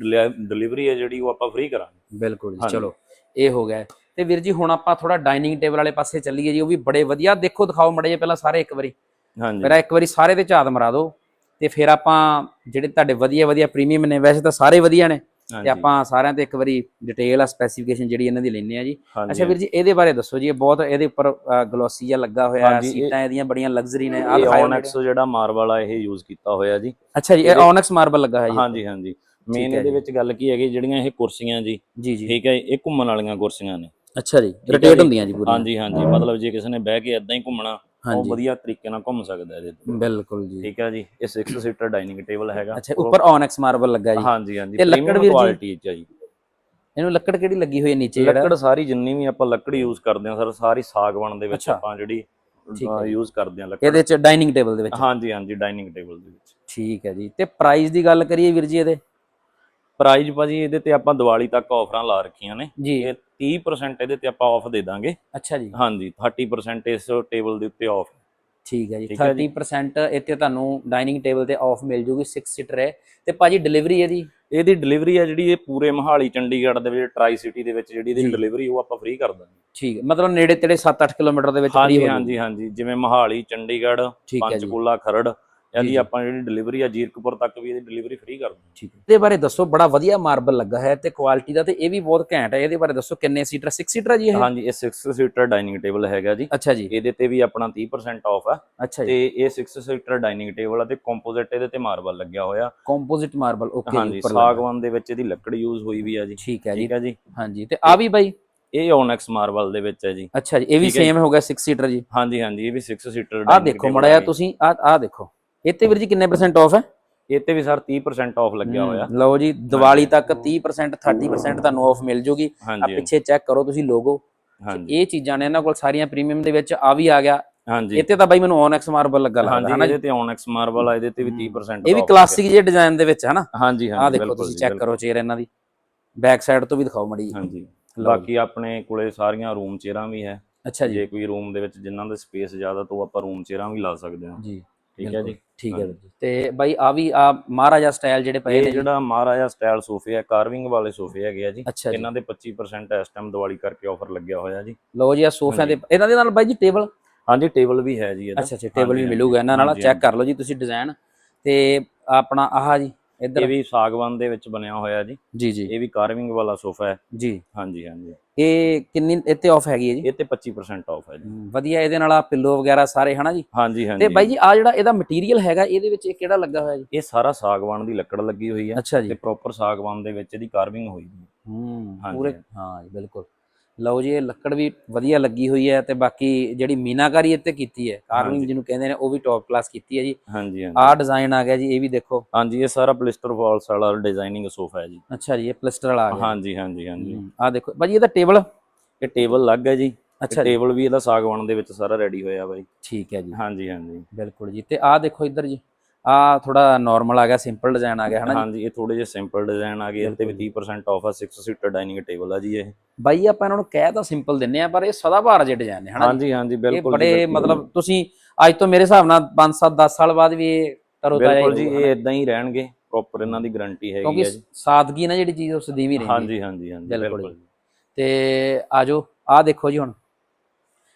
ਡਿਲੀਵਰੀ ਹੈ ਜਿਹੜੀ ਉਹ ਆਪਾਂ ਫ੍ਰੀ ਕਰਾਂਗੇ ਬਿਲਕੁਲ ਜੀ। ਚਲੋ ਇਹ ਹੋ ਗਿਆ ਤੇ ਵੀਰ ਜੀ ਹੁਣ ਆਪਾਂ ਥੋੜਾ ਡਾਈਨਿੰਗ ਟੇਬਲ ਵਾਲੇ ਪਾਸੇ ਚੱਲੀਏ ਜੀ ਉਹ ਵੀ ਬੜੇ ਵਧੀਆ ਦੇਖੋ ਦਿਖਾਓ ਮੜੇ ਜੇ ਪਹਿਲਾਂ ਸਾਰੇ ਇੱਕ ਵਾਰੀ ਹਾਂਜੀ ਮੇਰਾ ਇੱਕ ਵਾਰੀ ਸਾਰੇ ਤੇ ਝਾਤ ਮਰਾ ਦਿਓ ਤੇ ਫਿਰ ਆਪਾਂ ਜਿਹੜੇ ਤੁਹਾਡੇ ਵਧੀਆ ਵਧੀਆ ਪ੍ਰੀਮੀਅਮ ਨੇ ਵੈਸੇ ਤਾਂ ਸਾਰੇ ਵਧੀਆ ਨੇ। ਤੇ ਆਪਾਂ ਸਾਰਿਆਂ ਤੇ ਇੱਕ ਵਾਰੀ ਡਿਟੇਲ ਆ ਸਪੈਸੀਫਿਕੇਸ਼ਨ ਜਿਹੜੀ ਇਹਨਾਂ ਦੀ ਲੈਣੇ ਆ ਜੀ। ਅੱਛਾ ਵੀਰ ਜੀ ਇਹਦੇ ਬਾਰੇ ਦੱਸੋ ਜੀ ਇਹ ਬਹੁਤ ਇਹਦੇ ਉੱਪਰ ਗਲੋਸੀ ਜਿਹਾ ਲੱਗਾ ਹੋਇਆ ਹੈ ਸੀਟਾਂ ਇਹਦੀਆਂ ਬੜੀਆਂ ਲਗਜ਼ਰੀ ਨੇ ਆ ਓਨੈਕਸ ਜਿਹੜਾ ਮਾਰਬਲ ਆ ਇਹ ਯੂਜ਼ ਕੀਤਾ ਹੋਇਆ ਜੀ। ਅੱਛਾ ਜੀ ਇਹ ਓਨੈਕਸ ਮਾਰਬਲ ਲੱਗਾ ਹੋਇਆ ਜੀ। ਹਾਂਜੀ ਹਾਂਜੀ। ਮੇਨ ਹੈ ਇਹਦੇ। ਵਿੱਚ ਗੱਲ ਕੀ ਹੈਗੀ ਜਿਹੜੀਆਂ ਇਹ ਕੁਰਸੀਆਂ ਜੀ ਜੀ ਜੀ। ਠੀਕ ਹੈ ਇਹ ਘੁੰਮਣ ਵਾਲੀਆਂ ਕੁਰਸੀਆਂ ਨੇ। ਅੱਛਾ ਜੀ ਹੈ ਰੋਟੇਟ। ਹੁੰਦੀਆਂ ਜੀ ਪੂਰੀਆਂ। ਹਾਂਜੀ ਹਾਂਜੀ। ਮਤਲਬ ਜੇ ਕਿਸੇ ਨੇ ਬਹਿ ਕੇ ਇਦਾਂ ਹੀ ਘੁੰਮਣਾ ਹਾਂਜੀ। ਵਧੀਆ ਤਰੀਕੇ ਨਾਲ ਘੁੰਮ ਸਕਦਾ ਇਹਦੇ ਤੇ। ਬਿਲਕੁਲ ਜੀ। ਠੀਕ ਹੈ ਜੀ ਇਹ 6 ਸੀਟਰ ਡਾਈਨਿੰਗ ਟੇਬਲ ਹੈਗਾ। ਅੱਛਾ ਉੱਪਰ ਓਨੈਕਸ ਮਾਰਬਲ ਲੱਗਾ ਜੀ। ਹਾਂਜੀ ਹਾਂਜੀ ਤੇ ਲੱਕੜ ਜੀ? ਕੁਆਲਿਟੀ ਚ ਆ ਜੀ। ਇਹਨੂੰ ਲੱਕੜ ਕਿਹੜੀ ਲੱਗੀ ਹੋਈ ਹੈ ਨੀਚੇ ਜਿਹੜਾ? ਲੱਕੜ ਸਾਰੀ ਜਿੰਨੀ ਵੀ ਆਪਾਂ ਲੱਕੜ ਯੂਜ਼ ਕਰਦੇ ਹਾਂ ਸਰ ਸਾਰੀ ਸਾਗਵਾਨ ਦੇ ਵਿੱਚ। ਆਪਾਂ ਜਿਹੜੀ ਹੈ। ਯੂਜ਼ ਕਰਦੇ ਹਾਂ ਲੱਕੜ। ਇਹਦੇ ਚ ਡਾਈਨਿੰਗ ਟੇਬਲ ਦੇ ਵਿੱਚ? ਹਾਂਜੀ ਹਾਂਜੀ ਡਾਈਨਿੰਗ ਟੇਬਲ ਦੇ ਵਿੱਚ। ਠੀਕ ਹੈ ਜੀ। ਤੇ ਪ੍ਰਾਈਸ ਦੀ ਗੱਲ ਕਰੀਏ ਵੀਰ ਜੀ ਇਹਦੇ? ਪ੍ਰਾਈਸ ਭਾਜੀ ਇਹਦੇ ਤੇ ਆਪਾਂ ਦੀਵਾਲੀ ਤੱਕ ਆਫਰਾਂ ਲਾ ਰੱਖੀਆਂ ਨੇ। ਜੀ। ਇਹ 30% ਇਹਦੇ ਤੇ ਆਪਾਂ ਆਫ ਦੇ ਦਾਂਗੇ। ਅੱਛਾ ਜੀ। ਹਾਂਜੀ 30% ਇਸ ਟੇਬਲ ਦੇ ਉੱਤੇ ਆਫ ਠੀਕ ਹੈ ਜੀ ਠੀਕ ਹੈ ਜੀ। 30% ਇੱਥੇ ਤੁਹਾਨੂੰ ਡਾਈਨਿੰਗ ਟੇਬਲ ਤੇ ਆਫ ਮਿਲ ਜੂਗੀ 6 ਸੀਟਰ ਹੈ। ਤੇ ਭਾਜੀ ਡਿਲੀਵਰੀ ਇਹਦੀ? ਇਹਦੀ ਡਿਲੀਵਰੀ ਹੈ ਜਿਹੜੀ ਇਹ ਪੂਰੇ ਮਹਾਲੀ ਚੰਡੀਗੜ੍ਹ ਦੇ ਵਿੱਚ ਟਰਾਈ ਸਿਟੀ ਦੇ ਵਿੱਚ ਜਿਹੜੀ ਇਹਦੀ। ਡਿਲੀਵਰੀ ਉਹ ਆਪਾਂ ਫ੍ਰੀ ਕਰ ਦਾਂਗੇ। ਠੀਕ ਹੈ ਮਤਲਬ ਨੇੜੇ ਤੇੜੇ 7-8 ਕਿਲੋਮੀਟਰ ਦੇ ਵਿੱਚ ਹਾਂਜੀ ਹੋ। ਹਾਂਜੀ ਹਾਂਜੀ ਜਿਵੇਂ ਮਹਾਲੀ ਚੰਡੀਗੜ੍ਹ ਪੰਚਕੂਲਾ ਖਰੜ ਇਹਦੀ। ਆਪਾਂ ਜਿਹੜੀ ਡਿਲੀਵਰੀ ਆ ਜੀਰਕਪੁਰ ਤੱਕ ਵੀ ਇਹਦੀ ਡਿਲੀਵਰੀ ਫ੍ਰੀ ਕਰ ਦਾਂਗੇ ਠੀਕ ਹੈ। ਇਹਦੇ ਬਾਰੇ ਦੱਸੋ ਬੜਾ ਵਧੀਆ ਮਾਰਬਲ ਲੱਗਾ ਹੈ ਤੇ ਕੁਆਲਿਟੀ ਦਾ ਤੇ ਇਹ ਵੀ ਬਹੁਤ ਘੈਂਟ ਹੈ। ਇਹਦੇ ਬਾਰੇ ਦੱਸੋ ਕਿੰਨੇ ਸੀਟਰ 6 ਸੀਟਰ ਜੀ ਇਹ? ਹਾਂਜੀ ਇਹ 6 ਸੀਟਰ ਡਾਈਨਿੰਗ ਟੇਬਲ ਹੈਗਾ ਜੀ। ਅੱਛਾ ਜੀ। ਇਹਦੇ ਤੇ ਵੀ ਆਪਣਾ 30% ਆਫ ਹੈ ਅੱਛਾ ਤੇ ਇਹ 6 ਸੀਟਰ ਡਾਈਨਿੰਗ ਟੇਬਲ ਆ ਤੇ ਕੰਪੋਜ਼ਿਟ ਇਹਦੇ ਤੇ ਮਾਰਬਲ ਲੱਗਿਆ ਹੋਇਆ। ਕੰਪੋਜ਼ਿਟ ਮਾਰਬਲ ਓਕੇ ਹਾਂਜੀ ਸਾਗਵਾਨ ਦੇ ਵਿੱਚ ਇਹਦੀ ਲੱਕੜ ਯੂਜ਼ ਹੋਈ ਵੀ ਆ ਜੀ। ਠੀਕ ਹੈ ਜੀ। ਠੀਕ ਹੈ ਜੀ। ਹਾਂਜੀ ਤੇ ਆ ਵੀ ਬਾਈ? ਇਹ ਓਨੈਕਸ ਮਾਰਬਲ ਦੇ ਵਿੱਚ ਹੈ ਜੀ। ਅੱਛਾ ਜੀ ਇਹ ਵੀ। ਸੇਮ ਹੋ ਗਿਆ 6 ਸੀਟਰ ਜੀ। ਹਾਂਜੀ ਹਾਂਜੀ ਇਹ ਵੀ 6 ਸੀਟਰ ਆ ਦੇਖੋ ਮੜਿਆ ਤੁਸੀਂ ਆ ਆ ਦੇਖੋ। ਇੱਥੇ ਵੀਰ ਜੀ ਕਿੰਨੇ ਪਰਸੈਂਟ ਆਫ ਹੈ? ਇਹ ਤੇ ਵੀ ਸਰ 30% ਆਫ ਲੱਗਿਆ ਹੋਇਆ। ਲਓ ਜੀ ਦੀਵਾਲੀ ਤੱਕ 30% 30% ਤੁਹਾਨੂੰ ਆਫ ਮਿਲ ਜੂਗੀ। ਆ ਹਾਂਜੀ ਪਿੱਛੇ ਚੈੱਕ ਕਰੋ ਤੁਸੀਂ ਲੋਗੋ ਹਾਂਜੀ। ਇਹ ਚੀਜ਼ਾਂ ਨੇ ਇਹਨਾਂ ਕੋਲ ਸਾਰੀਆਂ ਪ੍ਰੀਮੀਅਮ ਦੇ ਵਿੱਚ ਆ ਵੀ ਆ ਗਿਆ। ਹਾਂਜੀ। ਇੱਥੇ ਤਾਂ ਬਾਈ ਮੈਨੂੰ ਓਨੈਕਸ ਮਾਰਬਲ ਲੱਗਾ ਲੱਗਦਾ ਹਾਂਜੀ ਹਨਾ? ਇਹਦੇ ਤੇ ਓਨੈਕਸ ਮਾਰਬਲ ਆ ਇਹਦੇ ਤੇ ਵੀ ਹਮ, 30% ਇਹ ਵੀ ਕਲਾਸਿਕ ਜਿਹੇ ਡਿਜ਼ਾਈਨ ਦੇ ਵਿੱਚ ਹੈ ਨਾ ਲੱਗਿਆ। ਹਾਂਜੀ ਆ ਹਾਂਜੀ ਦੇਖੋ ਤੁਸੀਂ ਚੈੱਕ ਕਰੋ ਚੇਅਰ ਇਹਨਾਂ ਦੀ। ਬੈਕ ਸਾਈਡ ਤੋਂ ਵੀ ਦਿਖਾਓ ਮੜੀ ਹਾਂਜੀ। ਬਾਕੀ ਆਪਣੇ ਕੋਲੇ ਸਾਰੀਆਂ ਰੂਮ ਚੇਅਰਾਂ ਵੀ ਹੈ। ਅੱਛਾ ਜੀ। ਜੇ ਕੋਈ ਰੂਮ ਦੇ ਵਿੱਚ ਜਿਨ੍ਹਾਂ ਦੇ ਸਪੇਸ ਜ਼ਿਆਦਾ ਤਾਂ ਆਪਾਂ ਰੂਮ ਚੇਅਰਾਂ ਵੀ ਲਾ ਸਕਦੇ ਹਾਂ। ਜੀ। ਠੀਕ ਹੈ ਜੀ? ਠੀਕ ਹੈ ਜੀ। ਤੇ ਬਾਈ ਆ ਵੀ ਆ ਮਹਾਰਾਜਾ ਸਟਾਈਲ ਜਿਹੜੇ ਪਏ ਨੇ ਜਿਹੜਾ ਮਹਾਰਾਜਾ ਸਟਾਈਲ ਸੋਫੇ ਆ ਕਾਰਵਿੰਗ ਵਾਲੇ ਸੋਫੇ ਹੈਗੇ ਆ ਜੀ। ਇਹਨਾਂ ਦੇ 25% ਇਸ ਟਾਈਮ ਦੀਵਾਲੀ ਕਰਕੇ ਆਫਰ ਲੱਗਿਆ ਹੋਇਆ ਜੀ। ਲਓ ਜੀ ਆ ਸੋਫਿਆਂ ਦੇ ਇਹਨਾਂ ਦੇ ਨਾਲ ਬਾਈ ਜੀ ਟੇਬਲ? ਹਾਂਜੀ ਟੇਬਲ ਵੀ ਹੈ ਜੀ ਇਹਦਾ। ਅੱਛਾ ਅੱਛਾ ਟੇਬਲ ਵੀ ਮਿਲੂਗਾ। ਇਹਨਾਂ ਨਾਲ ਚੈੱਕ ਕਰ ਲਓ ਜੀ ਤੁਸੀਂ ਡਿਜ਼ਾਈਨ ਤੇ ਆਪਣਾ ਆਹ ਜੀ ਇਹ ਵੀ ਸਾਗਵਾਨ ਦੇ ਵਿੱਚ ਬਣਿਆ ਹੋਇਆ ਜੀ। ਜੀ ਜੀ। ਇਹ ਵੀ ਕਾਰਵਿੰਗ ਵਾਲਾ ਸੋਫਾ ਹੈ। ਜੀ। ਹਾਂਜੀ ਹਾਂਜੀ। ਇਹ ਕਿੰਨੀ ਇੱਥੇ ਆਫ ਹੈਗੀ ਹੈ ਜੀ? ਤੇ 25% ਆਫ ਹੈ ਜੀ। ਵਧੀਆ ਇਹਦੇ ਨਾਲ ਆ ਪਿੱਲੋ ਵਗੈਰਾ ਸਾਰੇ ਹਨਾ ਜੀ? ਹਾਂਜੀ ਤੇ ਹਾਂਜੀ। ਬਾਈ ਜੀ ਆ ਜਿਹੜਾ ਇਹਦਾ ਮਟੀਰੀਅਲ ਹੈਗਾ ਇਹਦੇ ਵਿੱਚ ਇਹ ਕਿਹੜਾ ਲੱਗਾ ਹੋਇਆ ਜੀ? ਇਹ ਸਾਰਾ ਸਾਗਵਾਨ ਦੀ ਲੱਕੜ ਲੱਗੀ ਹੋਈ ਹੈ ਅੱਛਾ ਤੇ ਪ੍ਰੋਪਰ ਸਾਗਵਾਨ ਦੇ ਵਿੱਚ ਇਹਦੀ ਕਾਰਵਿੰਗ ਹੋਈ ਹੈ। ਹੂੰ ਹਾਂਜੀ, ਪੂਰੇ। ਹਾਂ ਜੀ ਬਿਲਕੁਲ। ਲਓ ਜੀ ਇਹ ਲੱਕੜ ਵੀ ਵਧੀਆ ਲੱਗੀ ਹੋਈ ਹੈ ਤੇ ਬਾਕੀ ਜਿਹੜੀ ਮੀਨਾਕਾਰੀ ਇੱਥੇ ਕੀਤੀ ਹੈ ਕਾਰਵਿੰਗ। ਜਿਹਨੂੰ ਕਹਿੰਦੇ ਨੇ ਉਹ ਵੀ ਟੌਪ ਕਲਾਸ ਕੀਤੀ ਹੈ ਜੀ। ਹਾਂਜੀ ਹਾਂਜੀ। ਆਹ ਡਿਜ਼ਾਈਨ ਆ ਗਿਆ ਜੀ ਇਹ ਵੀ ਦੇਖੋ। ਹਾਂਜੀ ਇਹ ਸਾਰਾ ਪਲਿਸਟਰ ਵਾਲਸ ਵਾਲਾ ਡਿਜ਼ਾਈਨਿੰਗ ਸੋਫਾ ਹੈ ਜੀ। ਅੱਛਾ ਜੀ ਇਹ ਪਲਸਟਰ ਵਾਲਾ ਆ ਗਿਆ। ਹਾਂਜੀ ਹਾਂਜੀ ਹਾਂਜੀ। ਆ ਦੇਖੋ ਬਾਜੀ ਇਹਦਾ ਟੇਬਲ? ਇਹ ਟੇਬਲ ਲੱਗ ਹੈ ਜੀ। ਅੱਛਾ ਟੇਬਲ ਵੀ ਇਹਦਾ ਸਾਗਵਾਨ ਦੇ ਵਿੱਚ ਸਾਰਾ ਰੈਡੀ ਹੋਇਆ ਬਾਈ ਠੀਕ ਹੈ ਜੀ। ਹਾਂਜੀ ਹਾਂਜੀ। ਬਿਲਕੁਲ ਜੀ ਤੇ ਆਹ ਦੇਖੋ ਇੱਧਰ ਜੀ। ਆਹ ਥੋੜਾ ਨਾਰਮਲ ਆ ਗਿਆ ਸਿੰਪਲ ਡਿਜ਼ਾਈਨ ਆ ਗਿਆ ਹਨਾ ਜੀ? ਹਾਂਜੀ ਇਹ ਥੋੜੇ ਜਿਹੇ ਸਿੰਪਲ ਡਿਜ਼ਾਈਨ ਆ ਗਏ ਤੇ ਵੀ 30% ਆਫ ਆ 6 ਸੀਟਰ ਡਾਈਨਿੰਗ ਟੇਬਲ ਆ ਜੀ ਇਹ। ਬਾਈ ਆਪਾਂ ਇਹਨਾਂ ਨੂੰ ਕਹਿ ਤਾਂ ਸਿੰਪਲ ਦਿੰਨੇ ਆ ਪਰ ਇਹ ਸਦਾਬਹਾਰ ਜਿਹੇ ਡਿਜ਼ਾਈਨ ਨੇ ਹਨਾ ਜੀ? ਹਾਂਜੀ ਹਾਂਜੀ ਬਿਲਕੁਲ ਜੀ, ਬੜੇ। ਮਤਲਬ ਤੁਸੀਂ ਅੱਜ ਤੋਂ ਮੇਰੇ ਹਿਸਾਬ ਨਾਲ 5 7 10 ਸਾਲ ਬਾਅਦ ਵੀ ਇਹ ਤਰੋ ਤਾਜ਼ਾ ਬਿਲਕੁਲ ਜੀ ਇਹ ਇਦਾਂ ਹੀ ਰਹਿਣਗੇ ਪ੍ਰੋਪਰ ਇਹਨਾਂ ਦੀ ਗਾਰੰਟੀ ਹੈਗੀ ਹੈ ਜੀ। ਸਾਦਗੀ ਨਾ ਜਿਹੜੀ ਚੀਜ਼ ਉਸ ਦੀ ਵੀ ਰਹਿੰਦੀ ਹੈ। ਹਾਂਜੀ ਹਾਂਜੀ ਹਾਂਜੀ ਬਿਲਕੁਲ ਤੇ ਆਜੋ ਆਹ ਦੇਖੋ ਜੀ ਹੁਣ।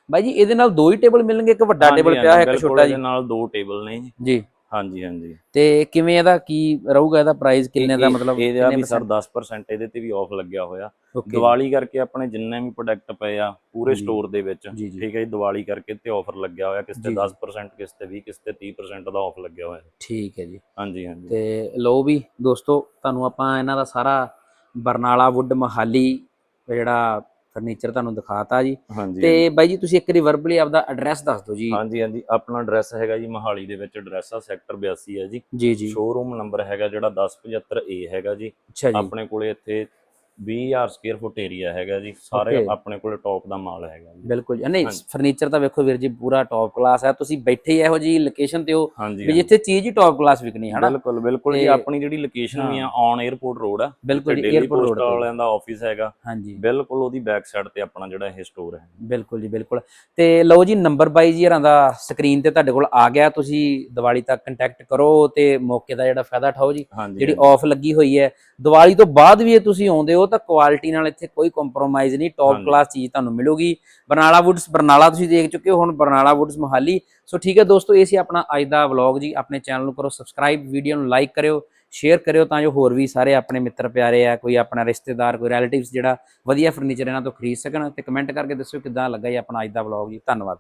ਬਾਈ ਜੀ ਇਹਦੇ ਨਾਲ ਦੋ ਹੀ ਟੇਬਲ ਮਿਲਣਗੇ ਇੱਕ ਵੱਡਾ ਟੇਬਲ ਪਿਆ ਹੈ ਇੱਕ ਛੋਟਾ ਜੀ। ਇਹਦੇ ਨਾਲ ਦੋ ਟੇਬਲ ਨੇ ਜੀ। ਜੀ। ਹਾਂਜੀ ਹਾਂਜੀ ਤੇ ਕਿਵੇਂ ਇਹਦਾ ਕੀ ਰਹੂਗਾ ਇਹਦਾ ਪ੍ਰਾਈਸ ਕਿੰਨੇ ਦਾ ਮਤਲਬ ਇਹਦਾ ਵੀ ਸਰ percent? 10% ਇਹਦੇ ਤੇ ਵੀ ਆਫ ਲੱਗਿਆ ਹੋਇਆ ਦੀਵਾਲੀ ਕਰਕੇ ਆਪਣੇ ਜਿੰਨੇ ਵੀ ਪ੍ਰੋਡਕਟ ਪਏ ਆ ਪੂਰੇ। ਸਟੋਰ ਦੇ ਵਿੱਚ। ਠੀਕ ਹੈ ਜੀ ਦੀਵਾਲੀ ਕਰਕੇ ਤੇ ਆਫਰ ਲੱਗਿਆ ਹੋਇਆ ਕਿਸ ਤੇ ਜੀ, ਜੀ। 10% ਕਿਸ ਤੇ 20 ਕਿਸ ਤੇ 30% ਦਾ ਆਫ ਲੱਗਿਆ ਹੋਇਆ ਠੀਕ ਹੈ ਜੀ ਹਾਂਜੀ ਹਾਂਜੀ ਤੇ ਲਓ ਵੀ ਦੋਸਤੋ ਤੁਹਾਨੂੰ ਆਪਾਂ ਇਹਨਾਂ ਦਾ ਸਾਰਾ ਬਰਨਾਲਾ ਵੁੱਡ ਮਹਾਲੀ ਜਿਹੜਾ ਫਰਨੀਚਰ ਤੁਹਾਨੂੰ ਦਿਖਾਤਾ ਜੀ। ਤੇ ਬਾਈ ਜੀ ਤੁਸੀਂ ਇੱਕ ਵਾਰੀ ਵਰਬਲੀ ਆਪਦਾ ਐਡਰੈਸ ਦੱਸ ਦਿਓ ਜੀ। ਹਾਂਜੀ ਹਾਂਜੀ। ਆਪਣਾ ਐਡਰੈਸ ਹੈਗਾ ਜੀ ਮਹਾਲੀ ਦੇ ਵਿੱਚ ਐਡਰੈਸ ਆ ਸੈਕਟਰ 82 ਹੈ ਜੀ। ਜੀ ਜੀ। ਸ਼ੋਰੂਮ ਨੰਬਰ ਹੈਗਾ ਜਿਹੜਾ 1075 ਏ ਹੈਗਾ ਜੀ। ਅੱਛਾ ਜੀ। ਆਪਣੇ ਕੋਲੇ ਇੱਥੇ 20000 ਸਕੁਅਰ ਫੁੱਟ ਏਰੀਆ ਹੈਗਾ ਜੀ। ਸਾਰੇ ਆਪਣੇ ਕੋਲ ਟੌਪ ਦਾ ਮਾਲ ਹੈਗਾ ਜੀ। ਬਿਲਕੁਲ ਜੀ। ਨਹੀਂ ਫਰਨੀਚਰ ਤਾਂ ਵੇਖੋ ਵੀਰ ਜੀ ਪੂਰਾ ਟੌਪ ਕਲਾਸ ਹੈ। ਤੁਸੀਂ ਬੈਠੇ ਇਹੋ ਜੀ ਲੋਕੇਸ਼ਨ ਤੇ ਹੋ ਵੀ ਜਿੱਥੇ ਚੀਜ਼ ਹੀ ਟੌਪ ਕਲਾਸ ਵਿਕਣੀ ਹੈ ਨਾ ਬਿਲਕੁਲ ਬਿਲਕੁਲ ਜੀ। ਆਪਣੀ ਜਿਹੜੀ ਲੋਕੇਸ਼ਨ ਵੀ ਆ ਔਨ 에어ਪੋਰਟ ਰੋਡ ਆ ਬਿਲਕੁਲ ਜੀ ਡੇਲੀ 에어ਪੋਰਟ ਪੋਸਟ ਵਾਲਿਆਂ ਦਾ ਆਫਿਸ ਹੈਗਾ। ਹਾਂਜੀ। ਬਿਲਕੁਲ ਉਹਦੀ ਬੈਕ ਸਾਈਡ ਤੇ ਆਪਣਾ ਜਿਹੜਾ ਇਹ ਸਟੋਰ ਹੈ। ਬਿਲਕੁਲ ਜੀ ਬਿਲਕੁਲ। ਤੇ ਲਓ ਜੀ ਨੰਬਰ ਬਾਈ ਜੀ ਹਰਾਂ ਦਾ ਸਕਰੀਨ ਤੇ ਤੁਹਾਡੇ ਕੋਲ ਆ ਗਿਆ। ਤੁਸੀਂ ਦੀਵਾਲੀ ਤੱਕ ਕੰਟੈਕਟ ਕਰੋ ਤੇ ਮੌਕੇ ਦਾ ਜਿਹੜਾ ਫਾਇਦਾ ਠਾਓ ਜੀ। ਜਿਹੜੀ ਹਾਂਜੀ। ਆਫ ਲੱਗੀ ਹੋਈ ਹੈ। ਦੀਵਾਲੀ ਤੋਂ ਬਾਅਦ ਵੀ ਇਹ ਤੁਸੀਂ ਆਉਂਦੇ ਹੋ ਤਾਂ ਕੁਆਲਿਟੀ ਨਾਲ ਇੱਥੇ ਕੋਈ ਕੰਪਰੋਮਾਈਜ਼ ਨਹੀਂ ਟੌਪ। ਕਲਾਸ ਚੀਜ਼ ਤੁਹਾਨੂੰ ਮਿਲੂਗੀ। ਬਰਨਾਲਾ ਵੁੱਡਸ ਬਰਨਾਲਾ ਤੁਸੀਂ ਦੇਖ ਚੁੱਕੇ ਹੋ ਹੁਣ ਬਰਨਾਲਾ ਵੁੱਡਸ ਮੋਹਾਲੀ। ਸੋ ਠੀਕ ਹੈ ਦੋਸਤੋ ਇਹ ਸੀ ਆਪਣਾ ਅੱਜ ਦਾ ਵਲੌਗ ਜੀ। ਆਪਣੇ ਚੈਨਲ ਨੂੰ ਕਰੋ ਸਬਸਕ੍ਰਾਈਬ ਵੀਡੀਓ ਨੂੰ ਲਾਈਕ ਕਰਿਓ ਸ਼ੇਅਰ ਕਰਿਓ ਤਾਂ ਜੋ ਹੋਰ ਵੀ ਸਾਰੇ ਆਪਣੇ ਮਿੱਤਰ ਪਿਆਰੇ ਆ ਕੋਈ ਆਪਣਾ ਰਿਸ਼ਤੇਦਾਰ ਕੋਈ ਰਿਲੇਟਿਵਸ ਜਿਹੜਾ ਵਧੀਆ ਫਰਨੀਚਰ ਇਹਨਾਂ ਤੋਂ ਖਰੀਦ ਸਕਣ ਤੇ ਕਮੈਂਟ ਕਰਕੇ ਦੱਸਿਓ ਕਿੱਦਾਂ ਲੱਗਾ ਜੀ ਆਪਣਾ ਅੱਜ ਦਾ ਵਲੌਗ ਜੀ। ਧੰਨਵਾਦ।